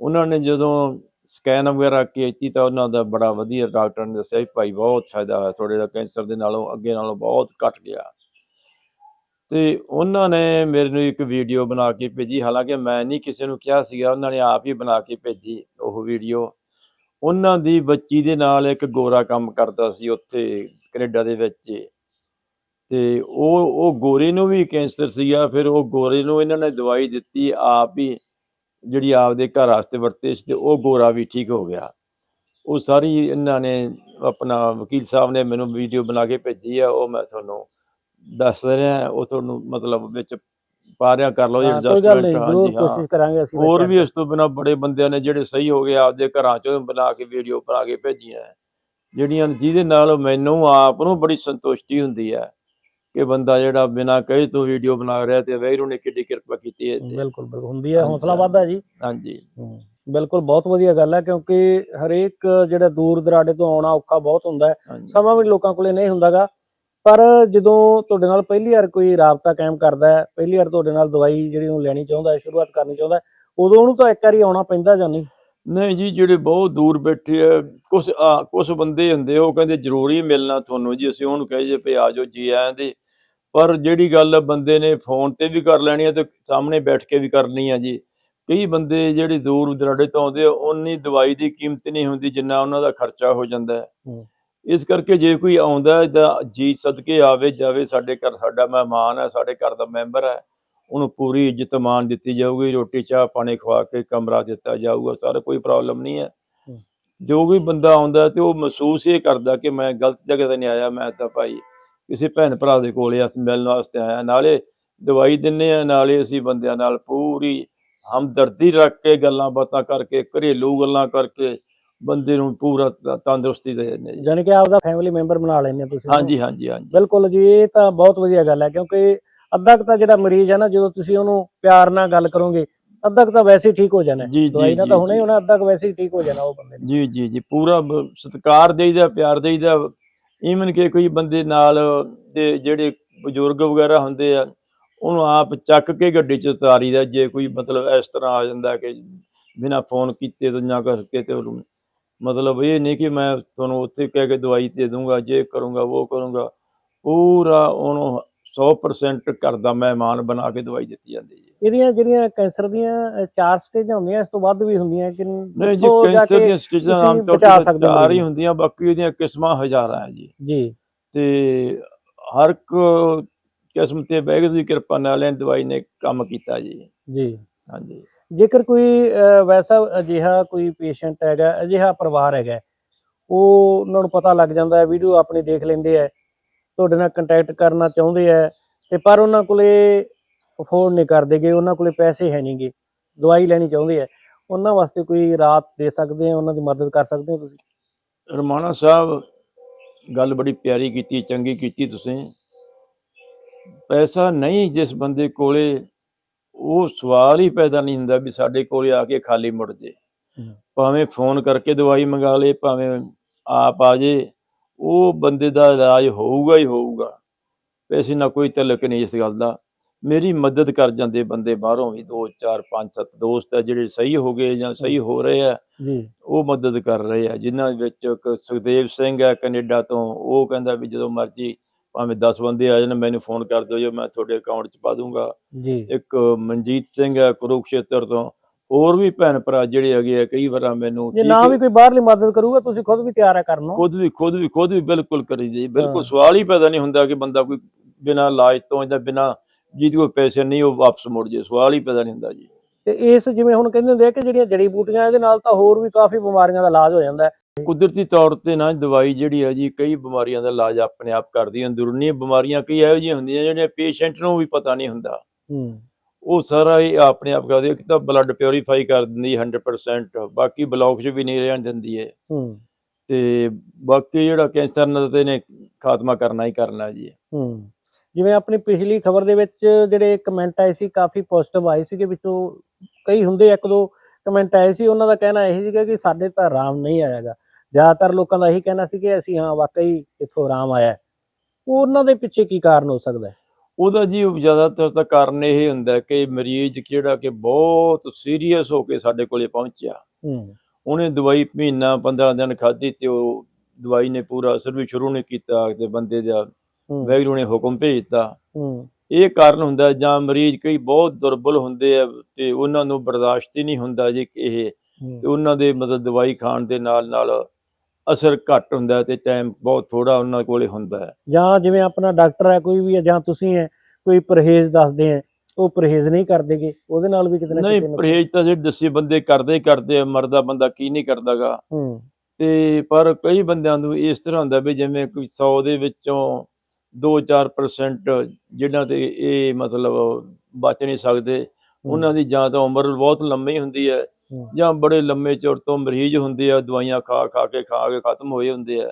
ਉਹਨਾਂ ਨੇ ਜਦੋਂ ਸਕੈਨ ਵਗੈਰਾ ਕੀਤੀ ਤਾਂ ਉਹਨਾਂ ਦਾ ਬੜਾ ਵਧੀਆ ਡਾਕਟਰ ਨੇ ਦੱਸਿਆ ਵੀ ਭਾਈ ਬਹੁਤ ਫਾਇਦਾ ਹੋਇਆ, ਤੁਹਾਡੇ ਦਾ ਕੈਂਸਰ ਦੇ ਨਾਲੋਂ ਅੱਗੇ ਨਾਲੋਂ ਬਹੁਤ ਘਟ ਗਿਆ। ਤੇ ਉਹਨਾਂ ਨੇ ਮੇਰੇ ਨੂੰ ਇੱਕ ਵੀਡੀਓ ਬਣਾ ਕੇ ਭੇਜੀ। ਹਾਲਾਂਕਿ ਮੈਂ ਨਹੀਂ ਕਿਸੇ ਨੂੰ ਕਿਹਾ ਸੀਗਾ, ਉਹਨਾਂ ਨੇ ਆਪ ਹੀ ਬਣਾ ਕੇ ਭੇਜੀ ਉਹ ਵੀਡੀਓ ਉਹਨਾਂ ਦੀ ਬੱਚੀ ਦੇ ਨਾਲ ਇੱਕ ਗੋਰਾ ਕੰਮ ਕਰਦਾ ਸੀ ਉੱਥੇ ਕੈਨੇਡਾ ਦੇ ਵਿੱਚ। ਹੀ। ਤੇ ਉਹ ਉਹ ਗੋਰੇ ਨੂੰ ਵੀ ਕੈਂਸਰ ਸੀਗਾ, ਫਿਰ ਉਹ ਗੋਰੇ ਨੂੰ ਇਹਨਾਂ ਨੇ ਦਵਾਈ ਦਿੱਤੀ, ਆਪ ਹੀ ਜਿਹੜੀ ਆਪਦੇ ਘਰ ਵਾਸਤੇ ਵਰਤੇ ਸੀ ਤੇ ਉਹ ਗੋਰਾ ਵੀ ਠੀਕ ਹੋ ਗਿਆ। ਉਹ ਸਾਰੀ ਇਹਨਾਂ ਨੇ ਆਪਣਾ ਵਕੀਲ ਸਾਹਿਬ ਨੇ ਮੈਨੂੰ ਵੀਡੀਓ ਬਣਾ ਕੇ ਭੇਜੀ ਆ ਉਹ ਮੈਂ ਤੁਹਾਨੂੰ ਦੱਸ ਰਿਹਾ ਉਹ ਤੁਹਾਨੂੰ ਮਤਲਬ ਵਿੱਚ ਪਾ ਰਿਹਾ ਕਰ ਲਓ ਐਡਜਸਟਮੈਂਟ ਹਾਂਜੀ ਹਾਂ। ਕੋਸ਼ਿਸ਼ ਕਰਾਂਗੇ ਅਸੀਂ ਹੋਰ ਵੀ ਇਸ ਤੋਂ ਬਿਨਾ ਬੜੇ ਬੰਦਿਆਂ ਨੇ ਜਿਹੜੇ ਸਹੀ ਹੋ ਗਏ ਆਪਦੇ ਘਰਾਂ ਚੋਂ ਬਣਾ ਕੇ ਵੀਡੀਓ ਬਣਾ ਕੇ ਭੇਜੀਆਂ। ਜਿਹੜੀਆਂ ਜਿਹਦੇ ਨਾਲ ਮੈਨੂੰ ਆਪ ਨੂੰ ਬੜੀ ਸੰਤੁਸ਼ਟੀ ਹੁੰਦੀ ਹੈ। ਕਿ ਬੰਦਾ ਜਿਹੜਾ ਬਿਨਾ ਕਹੇ ਤੋਂ ਵੀਡੀਓ ਬਣਾ ਰਿਹਾ ਤੇ ਵੈਰੂ ਨੇ ਕਿੱਡੀ ਕਿਰਪਾ ਕੀਤੀ ਹੈ ਬਿਲਕੁਲ ਬਿਲਕੁਲ। ਹੁੰਦੀ ਹੈ ਹੌਸਲਾ। ਵੱਧਦਾ ਜੀ। ਹਾਂਜੀ। ਬਿਲਕੁਲ ਬਹੁਤ ਵਧੀਆ ਗੱਲ ਹੈ ਕਿਉਂਕਿ ਹਰੇਕ ਜਿਹੜਾ ਦੂਰ ਦਰਾਡੇ ਤੋਂ ਆਉਣਾ ਔਖਾ ਬਹੁਤ ਹੁੰਦਾ ਹੈ। ਸਮਾਂ ਵੀ ਲੋਕਾਂ ਕੋਲੇ ਨਹੀਂ ਹੁੰਦਾਗਾ ਪਰ ਜਦੋਂ ਤੁਹਾਡੇ ਨਾਲ ਪਹਿਲੀ ਵਾਰ ਕੋਈ ਰਾਬਤਾ ਕਾਇਮ ਕਰਦਾ ਹੈ ਪਹਿਲੀ ਵਾਰ ਤੁਹਾਡੇ ਨਾਲ ਦਵਾਈ ਜਿਹੜੀ ਉਹ ਲੈਣੀ ਚਾਹੁੰਦਾ ਹੈ ਸ਼ੁਰੂਆਤ ਕਰਨੀ ਚਾਹੁੰਦਾ ਉਦੋਂ ਉਹਨੂੰ ਤਾਂ ਇੱਕ ਵਾਰੀ ਆਉਣਾ ਪੈਂਦਾ ਜਾਂ ਨਹੀਂ? ਨਹੀਂ ਜੀ ਜਿਹੜੇ ਬਹੁਤ ਦੂਰ ਬੈਠੇ ਆ ਕੁਝ ਕੁਝ ਬੰਦੇ ਹੁੰਦੇ ਉਹ ਕਹਿੰਦੇ ਜ਼ਰੂਰੀ ਮਿਲਣਾ ਤੁਹਾਨੂੰ ਜੀ ਅਸੀਂ ਉਹਨੂੰ ਕਹੇ ਜੇ ਭਈ ਆ ਜਾਓ ਜੀ ਆਇਆਂ ਦੇ। ਪਰ ਜਿਹੜੀ ਗੱਲ ਬੰਦੇ ਨੇ ਫੋਨ ਤੇ ਵੀ ਕਰ ਲੈਣੀ ਹੈ ਤੇ ਸਾਹਮਣੇ ਬੈਠ ਕੇ ਵੀ ਕਰਨੀ ਹੈ ਜੀ। ਕਈ ਬੰਦੇ ਜਿਹੜੇ ਦੂਰ ਦਰਾਡੇ ਤੋਂ ਆਉਂਦੇ ਆ ਉਨੀ ਦਵਾਈ ਦੀ ਕੀਮਤ ਨਹੀਂ ਹੁੰਦੀ ਜਿੰਨਾ ਉਹਨਾਂ ਦਾ ਖਰਚਾ ਹੋ ਜਾਂਦਾ। ਇਸ ਕਰਕੇ ਜੇ ਕੋਈ ਆਉਂਦਾ ਤਾਂ ਜੀ ਸਦਕੇ ਆਵੇ ਜਾਵੇ ਸਾਡੇ ਘਰ ਸਾਡਾ ਮਹਿਮਾਨ ਹੈ ਸਾਡੇ ਘਰ ਦਾ ਮੈਂਬਰ ਹੈ। ਉਹਨੂੰ ਪੂਰੀ ਇੱਜ਼ਤ ਮਾਨ ਦਿੱਤੀ ਜਾਊਗੀ ਰੋਟੀ ਚਾਹ ਪਾਣੀ ਖਵਾ ਕੇ ਕਮਰਾ ਦਿੱਤਾ ਜਾਊਗਾ ਸਾਰਾ ਕੋਈ ਪ੍ਰੋਬਲਮ ਨਹੀਂ ਹੈ। ਜੋ ਵੀ ਬੰਦਾ ਆਉਂਦਾ ਤੇ ਉਹ ਮਹਿਸੂਸ ਇਹ ਕਰਦਾ ਕਿ ਮੈਂ ਗਲਤ ਜਗ੍ਹਾ ਤੇ ਨਹੀਂ ਆਇਆ ਮੈਂ ਤਾਂ ਭਾਈ ਕਿਸੇ ਭੈਣ ਭਰਾ ਦੇ ਕੋਲੇ ਅਸ ਮਿਲਣ ਵਾਸਤੇ ਆਇਆ ਨਾਲੇ ਦਵਾਈ ਦਿੰਨੇ ਆ ਨਾਲੇ ਅਸੀਂ ਬੰਦਿਆਂ ਨਾਲ ਪੂਰੀ ਹਮਦਰਦੀ ਰੱਖ ਕੇ ਗੱਲਾਂ ਬਾਤਾਂ ਕਰਕੇ ਘਰੇਲੂ ਗੱਲਾਂ ਕਰਕੇ ਬੰਦੇ ਨੂੰ ਪੂਰਾ ਤੰਦਰੁਸਤੀ ਦੇ ਦਿੰਦੇ ਜੀ ਜਾਣੀ ਕਿ ਆਪਦਾ ਫੈਮਿਲੀ ਮੈਂਬਰ ਬਣਾ ਲੈਂਦੇ ਤੁਸੀਂ। ਹਾਂਜੀ ਹਾਂਜੀ ਹਾਂਜੀ ਬਿਲਕੁਲ ਜੀ ਇਹ ਤਾਂ ਬਹੁਤ ਵਧੀਆ ਗੱਲ ਹੈ ਕਿਉਂਕਿ ਅੱਧਾ ਕੁ ਤਾਂ ਜਿਹੜਾ ਮਰੀਜ਼ ਹੈ ਨਾ ਜਦੋਂ ਤੁਸੀਂ ਉਹਨੂੰ ਪਿਆਰ ਨਾਲ ਗੱਲ ਕਰੋਗੇ ਅੱਧਾ ਕੁ ਤਾਂ ਵੈਸੇ ਹੀ ਠੀਕ ਹੋ ਜਾਣਾ ਹੈ। ਜੀ, ਜੀ, ਦਵਾਈ ਨਾਲ ਜੀ, ਤਾਂ ਹੁਣੇ ਹੀ। ਹੋਣਾ ਅੱਧਾ ਕੁ ਵੈਸੇ ਹੀ ਠੀਕ ਹੋ ਜਾਣਾ ਉਹ ਬੰਦੇ ਨੇ ਜੀ ਜੀ ਜੀ ਪੂਰਾ ਬ- ਸਤਿਕਾਰ ਦੇਈਦਾ ਪਿਆਰ ਦੇਈਦਾ ਈਵਨ ਕਿ ਕੋਈ ਬੰਦੇ ਨਾਲ ਦੇ ਜਿਹੜੇ ਬਜ਼ੁਰਗ ਵਗੈਰਾ ਹੁੰਦੇ ਆ ਉਹਨੂੰ ਆਪ ਚੱਕ ਕੇ ਗੱਡੀ 'ਚ ਉਤਾਰੀਦਾ ਜੇ ਕੋਈ ਮਤਲਬ ਇਸ ਤਰ੍ਹਾਂ ਆ ਜਾਂਦਾ ਕਿ ਬਿਨਾ ਫੋਨ ਕੀਤੇ ਤੋਂ ਜਾਂ ਕਰਕੇ ਤੇ ਉਹਨੂੰ ਮਤਲਬ ਇਹ ਨਹੀਂ ਕਿ ਮੈਂ ਤੁਹਾਨੂੰ ਉੱਥੇ ਕਹਿ ਕੇ ਦਵਾਈ ਦੇ ਦੂੰਗਾ ਜੇ ਕਰੂੰਗਾ ਉਹ ਕਰੂੰਗਾ ਪੂਰਾ ਉਹਨੂੰ 100% ਘਰ ਦਾ ਮਹਿਮਾਨ ਬਣਾ ਕੇ ਦਵਾਈ ਦਿੱਤੀ ਜਾਂਦੀ ਹੈ ਇਹਦੀਆਂ ਜਿਹੜੀਆਂ ਕੈਂਸਰ ਦੀਆਂ ਚਾਰ ਸਟੇਜਾਂ ਹੁੰਦੀਆਂ ਇਸ ਤੋਂ ਵੱਧ ਵੀ ਹੁੰਦੀਆਂ ਕਿ ਨਹੀਂ ਜੀ ਕੈਂਸਰ ਦੀਆਂ ਸਟੇਜਾਂ ਆਮ ਤੌਰ ਤੇ ਚਾਰ ਹੀ। ਹੁੰਦੀਆਂ ਬਾਕੀ ਉਹਦੀਆਂ ਕਿਸਮਾਂ ਹਜ਼ਾਰਾਂ ਹੈ ਜੀ। ਜੀ। ਤੇ ਹਰ ਇੱਕ ਕਿਸਮ ਤੇ ਵਾਹਿਗੁਰੂ ਦੀ ਕਿਰਪਾ ਨਾਲ ਇਹ ਦਵਾਈ ਨੇ ਕੰਮ ਕੀਤਾ ਜੀ। ਜੀ। ਹਾਂਜੀ। ਜੇਕਰ ਕੋਈ ਵੈਸਾ ਅਜਿਹਾ ਕੋਈ ਪੇਸ਼ੈਂਟ ਹੈਗਾ ਅਜਿਹਾ ਪਰਿਵਾਰ ਹੈਗਾ ਉਹ ਉਹਨਾਂ ਨੂੰ ਪਤਾ ਲੱਗ ਜਾਂਦਾ ਹੈ ਵੀਡੀਓ ਆਪਣੀ ਦੇਖ ਲੈਂਦੇ ਆ ਤੁਹਾਡੇ ਨਾਲ ਕੰਟੈਕਟ ਕਰਨਾ ਚਾਹੁੰਦੇ ਆ ਤੇ ਪਰ ਉਹਨਾਂ ਕੋਲੇ ਅਫੋਰਡ ਨਹੀਂ ਕਰਦੇਗੇ ਉਹਨਾਂ ਕੋਲੇ ਪੈਸੇ ਹੈ ਨਹੀਂਗੇ ਦਵਾਈ ਲੈਣੀ ਚਾਹੁੰਦੇ ਆ। ਉਹਨਾਂ ਵਾਸਤੇ ਕੋਈ ਰਾਤ ਦੇ ਸਕਦੇ ਆ ਉਹਨਾਂ ਦੀ ਮਦਦ ਕਰ ਸਕਦੇ ਹੋ ਤੁਸੀਂ? ਰਮਾਣਾ ਸਾਹਿਬ ਗੱਲ ਬੜੀ ਪਿਆਰੀ ਕੀਤੀ ਚੰਗੀ ਕੀਤੀ ਤੁਸੀਂ। ਪੈਸਾ ਨਹੀਂ ਜਿਸ ਬੰਦੇ ਕੋਲੇ ਉਹ ਸਵਾਲ ਹੀ ਪੈਦਾ ਨਹੀਂ ਹੁੰਦਾ ਵੀ ਸਾਡੇ ਕੋਲੇ ਆ ਕੇ ਖਾਲੀ ਮੁੜ ਜੇ। ਭਾਵੇਂ ਫੋਨ ਕਰਕੇ ਦਵਾਈ ਮੰਗਾ ਲੇ ਭਾਵੇਂ ਆਪ ਆ ਜੇ ਉਹ ਬੰਦੇ ਦਾ ਇਲਾਜ ਹੋਊਗਾ ਹੀ ਹੋਊਗਾ। ਪੈਸੇ ਨਾਲ ਕੋਈ ਤਲਕ ਨਹੀਂ ਇਸ ਗੱਲ ਦਾ। ਮੇਰੀ ਮਦਦ ਕਰ ਜਾਂਦੇ ਬੰਦੇ ਬਾਹਰੋਂ ਵੀ 2 4 5 7 ਦੋਸਤ ਆ ਜਿਹੜੇ ਸਹੀ ਹੋ ਗਏ ਜਾਂ ਸਹੀ ਹੋ। ਰਹੇ ਆ। ਉਹ ਮਦਦ ਕਰ ਰਹੇ ਆ। ਜਿਨ੍ਹਾਂ ਵਿੱਚ ਇੱਕ ਸੁਖਦੇਵ ਸਿੰਘ ਹੈ ਕੈਨੇਡਾ ਤੋਂ ਉਹ ਕਹਿੰਦਾ ਵੀ ਜਦੋਂ ਮਰਜ਼ੀ ਭਾਵੇਂ 10 ਬੰਦੇ ਆ ਜਾਣ ਮੈਨੂੰ ਫੋਨ ਕਰ ਦਿਓ ਜੋ ਮੈਂ ਤੁਹਾਡੇ ਅਕਾਊਂਟ 'ਚ ਪਾ ਦੂੰਗਾ। ਇੱਕ ਮਨਜੀਤ ਸਿੰਘ ਹੈ ਕੁਰੂਕਸ਼ੇਤਰ ਤੋਂ ਹੋਰ ਵੀ ਭੈਣ ਭਰਾ ਜਿਹੜੇ ਹੈਗੇ ਆ ਕਈ ਵਾਰਾਂ ਮੈਨੂੰ ਜੇ ਨਾ ਵੀ ਕੋਈ ਬਾਹਰਲੀ ਮਦਦ ਕਰੂਗਾ ਤੁਸੀਂ ਖੁਦ ਵੀ ਤਿਆਰ ਆ ਕਰਨ ਨੂੰ। ਖੁਦ ਵੀ ਖੁਦ ਵੀ ਖੁਦ ਵੀ ਬਿਲਕੁਲ ਕਰੀ ਜੀ। ਬਿਲਕੁਲ ਸਵਾਲ ਹੀ ਪੈਦਾ ਨਹੀਂ ਹੁੰਦਾ ਕਿ ਬੰਦਾ ਕੋਈ ਬਿਨਾਂ ਇਲਾਜ ਤੋਂ ਜਾਂ ਬਿਨਾਂ ਜਿਹਦੇ ਕੋਲ ਪੈਸੇ ਨਹੀਂ ਉਹ ਵਾਪਸ ਮੁੜ ਜੇ ਸਵਾਲ ਹੀ ਪੈਦਾ ਨਹੀਂ ਹੁੰਦਾ ਜੀ। ਤੇ ਇਸ ਜਿਵੇਂ ਹੁਣ ਕਹਿੰਦੇ ਹੁੰਦੇ ਆ ਕਿ ਜਿਹੜੀਆਂ ਜੜੀ ਬੂਟੀਆਂ ਇਹਦੇ ਨਾਲ ਤਾਂ ਹੋਰ ਵੀ ਕਾਫੀ ਬਿਮਾਰੀਆਂ ਦਾ ਇਲਾਜ ਹੋ ਜਾਂਦਾ ਕੁਦਰਤੀ ਤੌਰ ਤੇ ਨਾ ਦਵਾਈ ਜਿਹੜੀ ਹੈ ਜੀ ਕਈ ਬਿਮਾਰੀਆਂ ਦਾ ਇਲਾਜ ਆਪਣੇ ਆਪ ਕਰਦੀ ਹੈ। ਅੰਦਰੂਨੀ ਬਿਮਾਰੀਆਂ ਕਈ ਇਹੋ ਜਿਹੀਆਂ ਹੁੰਦੀਆਂ ਜਿਹੜੀਆਂ ਪੇਸ਼ੈਂਟ ਨੂੰ ਵੀ ਪਤਾ ਨਹੀਂ ਹੁੰਦਾ। ਹੂੰ। ਉਹ ਸਾਰਾ ਹੀ ਆਪਣੇ ਆਪ ਕਰਦੀ ਹੈ ਇੱਕ ਤਾਂ ਬਲੱਡ ਪਿਉਰੀਫਾਈ ਕਰ ਦਿੰਦੀ ਹੈ 100% ਬਾਕੀ ਬਲੌਕ 'ਚ ਵੀ ਨਹੀਂ ਰਹਿਣ ਦਿੰਦੀ ਹੈ ਹੂੰ। ਤੇ ਬਾਕੀ ਜਿਹੜਾ ਕੈਂਸਰ ਨਾਲ ਤੇ ਨੇ ਖਾਤਮਾ ਕਰਨਾ ਹੀ ਕਰਨਾ ਜੀ। ਹੂੰ। ਜਿਵੇਂ ਆਪਣੀ ਪਿਛਲੀ ਖਬਰ ਦੇ ਵਿੱਚ ਜਿਹੜੇ ਕਮੈਂਟ ਆਏ ਸੀ ਕਾਫੀ ਪੋਜ਼ਿਟਿਵ ਆਏ ਸੀਗੇ ਵਿੱਚੋਂ ਕਈ ਹੁੰਦੇ ਇੱਕ ਦੋ ਕਮੈਂਟ ਆਏ ਸੀ ਉਹਨਾਂ ਦਾ ਕਹਿਣਾ ਇਹ ਸੀਗਾ ਕਿ ਸਾਡੇ ਤਾਂ ਆਰਾਮ ਨਹੀਂ ਆਇਆਗਾ ਜ਼ਿਆਦਾਤਰ ਲੋਕਾਂ ਦਾ ਇਹੀ ਕਹਿਣਾ ਸੀ ਕਿ ਅਸੀਂ ਹਾਂ ਵਾਕਈ ਇੱਥੋਂ ਆਰਾਮ ਆਇਆ। ਉਹਨਾਂ ਦੇ ਪਿੱਛੇ ਕੀ ਕਾਰਨ ਹੋ ਸਕਦਾ ਹੈ? ਉਹਦਾ ਜੀ ਜ਼ਿਆਦਾਤਰ ਤਾਂ ਕਾਰਨ ਇਹ ਹੁੰਦਾ ਕਿ ਮਰੀਜ਼ ਜਿਹੜਾ ਕਿ ਬਹੁਤ ਸੀਰੀਅਸ ਹੋ ਕੇ ਸਾਡੇ ਕੋਲੇ ਪਹੁੰਚਿਆ। ਹੂੰ। ਉਹਨੇ ਦਵਾਈ ਮਹੀਨਾ 15 ਦਿਨ ਖਾਧੀ ਤੇ ਉਹ ਦਵਾਈ ਨੇ ਪੂਰਾ ਅਸਰ ਵੀ ਸ਼ੁਰੂ ਨਹੀਂ ਕੀਤਾ ਤੇ ਬੰਦੇ ਦਾ ਵੈਗਰੂ ਨੇ ਹੁਕਮ ਭੇਜਤਾ। ਹੂੰ। ਇਹ ਕਾਰਨ ਹੁੰਦਾ ਜਾਂ ਮਰੀਜ਼ ਕਈ ਬਹੁਤ ਦੁਰਬਲ ਹੁੰਦੇ ਆ ਤੇ ਉਹਨਾਂ ਨੂੰ ਬਰਦਾਸ਼ਤ ਹੀ ਨਹੀਂ ਹੁੰਦਾ ਜੀ ਕਿ ਇਹ ਤੇ ਉਹਨਾਂ ਦੇ ਮਤਲਬ ਦਵਾਈ ਖਾਣ ਦੇ ਨਾਲ ਨਾਲ ਅਸਰ ਘੱਟ ਹੁੰਦਾ ਹੈ ਤੇ ਟਾਈਮ ਬਹੁਤ ਥੋੜਾ ਉਹਨਾਂ ਕੋਲੇ ਹੁੰਦਾ ਹੈ। ਜਾਂ ਜਿਵੇਂ ਆਪਣਾ ਡਾਕਟਰ ਹੈ ਕੋਈ ਵੀ ਹੈ ਜਾਂ ਤੁਸੀਂ ਹੈ ਕੋਈ ਪਰਹੇਜ਼ ਦੱਸਦੇ ਆ ਉਹ ਪਰਹੇਜ਼ ਨਹੀਂ ਕਰਦੇਗੇ ਉਹਦੇ ਨਾਲ ਵੀ ਕਿਤੇ ਨਾ ਨਹੀਂ ਪਰਹੇਜ਼ ਤਾਂ ਜਿਹੜੇ ਦੱਸੇ ਬੰਦੇ ਕਰਦੇ ਹੀ ਕਰਦੇ ਮਰਦਾ ਬੰਦਾ ਕੀ ਨਹੀਂ ਕਰਦਾਗਾ। ਹੂੰ। ਤੇ ਪਰ ਕਈ ਬੰਦਿਆਂ ਨੂੰ ਇਸ ਤਰ੍ਹਾਂ ਹੁੰਦਾ ਵੀ ਜਿਵੇਂ ਕੋਈ 100 ਦੇ ਵਿੱਚੋਂ 2-4% ਜਿਹਨਾਂ ਤੇ ਇਹ ਮਤਲਬ ਬਚ ਨਹੀਂ ਸਕਦੇ ਉਹਨਾਂ ਦੀ ਜਾਂ ਤਾਂ ਉਮਰ ਬਹੁਤ ਲੰਮੀ ਹੁੰਦੀ ਹੈ ਹੂੰ। ਜਾਂ ਬੜੇ ਲੰਮੇ ਚਿਰ ਤੋਂ ਮਰੀਜ਼ ਹੁੰਦੇ ਆ ਦਵਾਈਆਂ ਖਾ ਖਾ ਕੇ ਖਾ ਕੇ ਖਤਮ ਹੋਏ ਹੁੰਦੇ ਆ।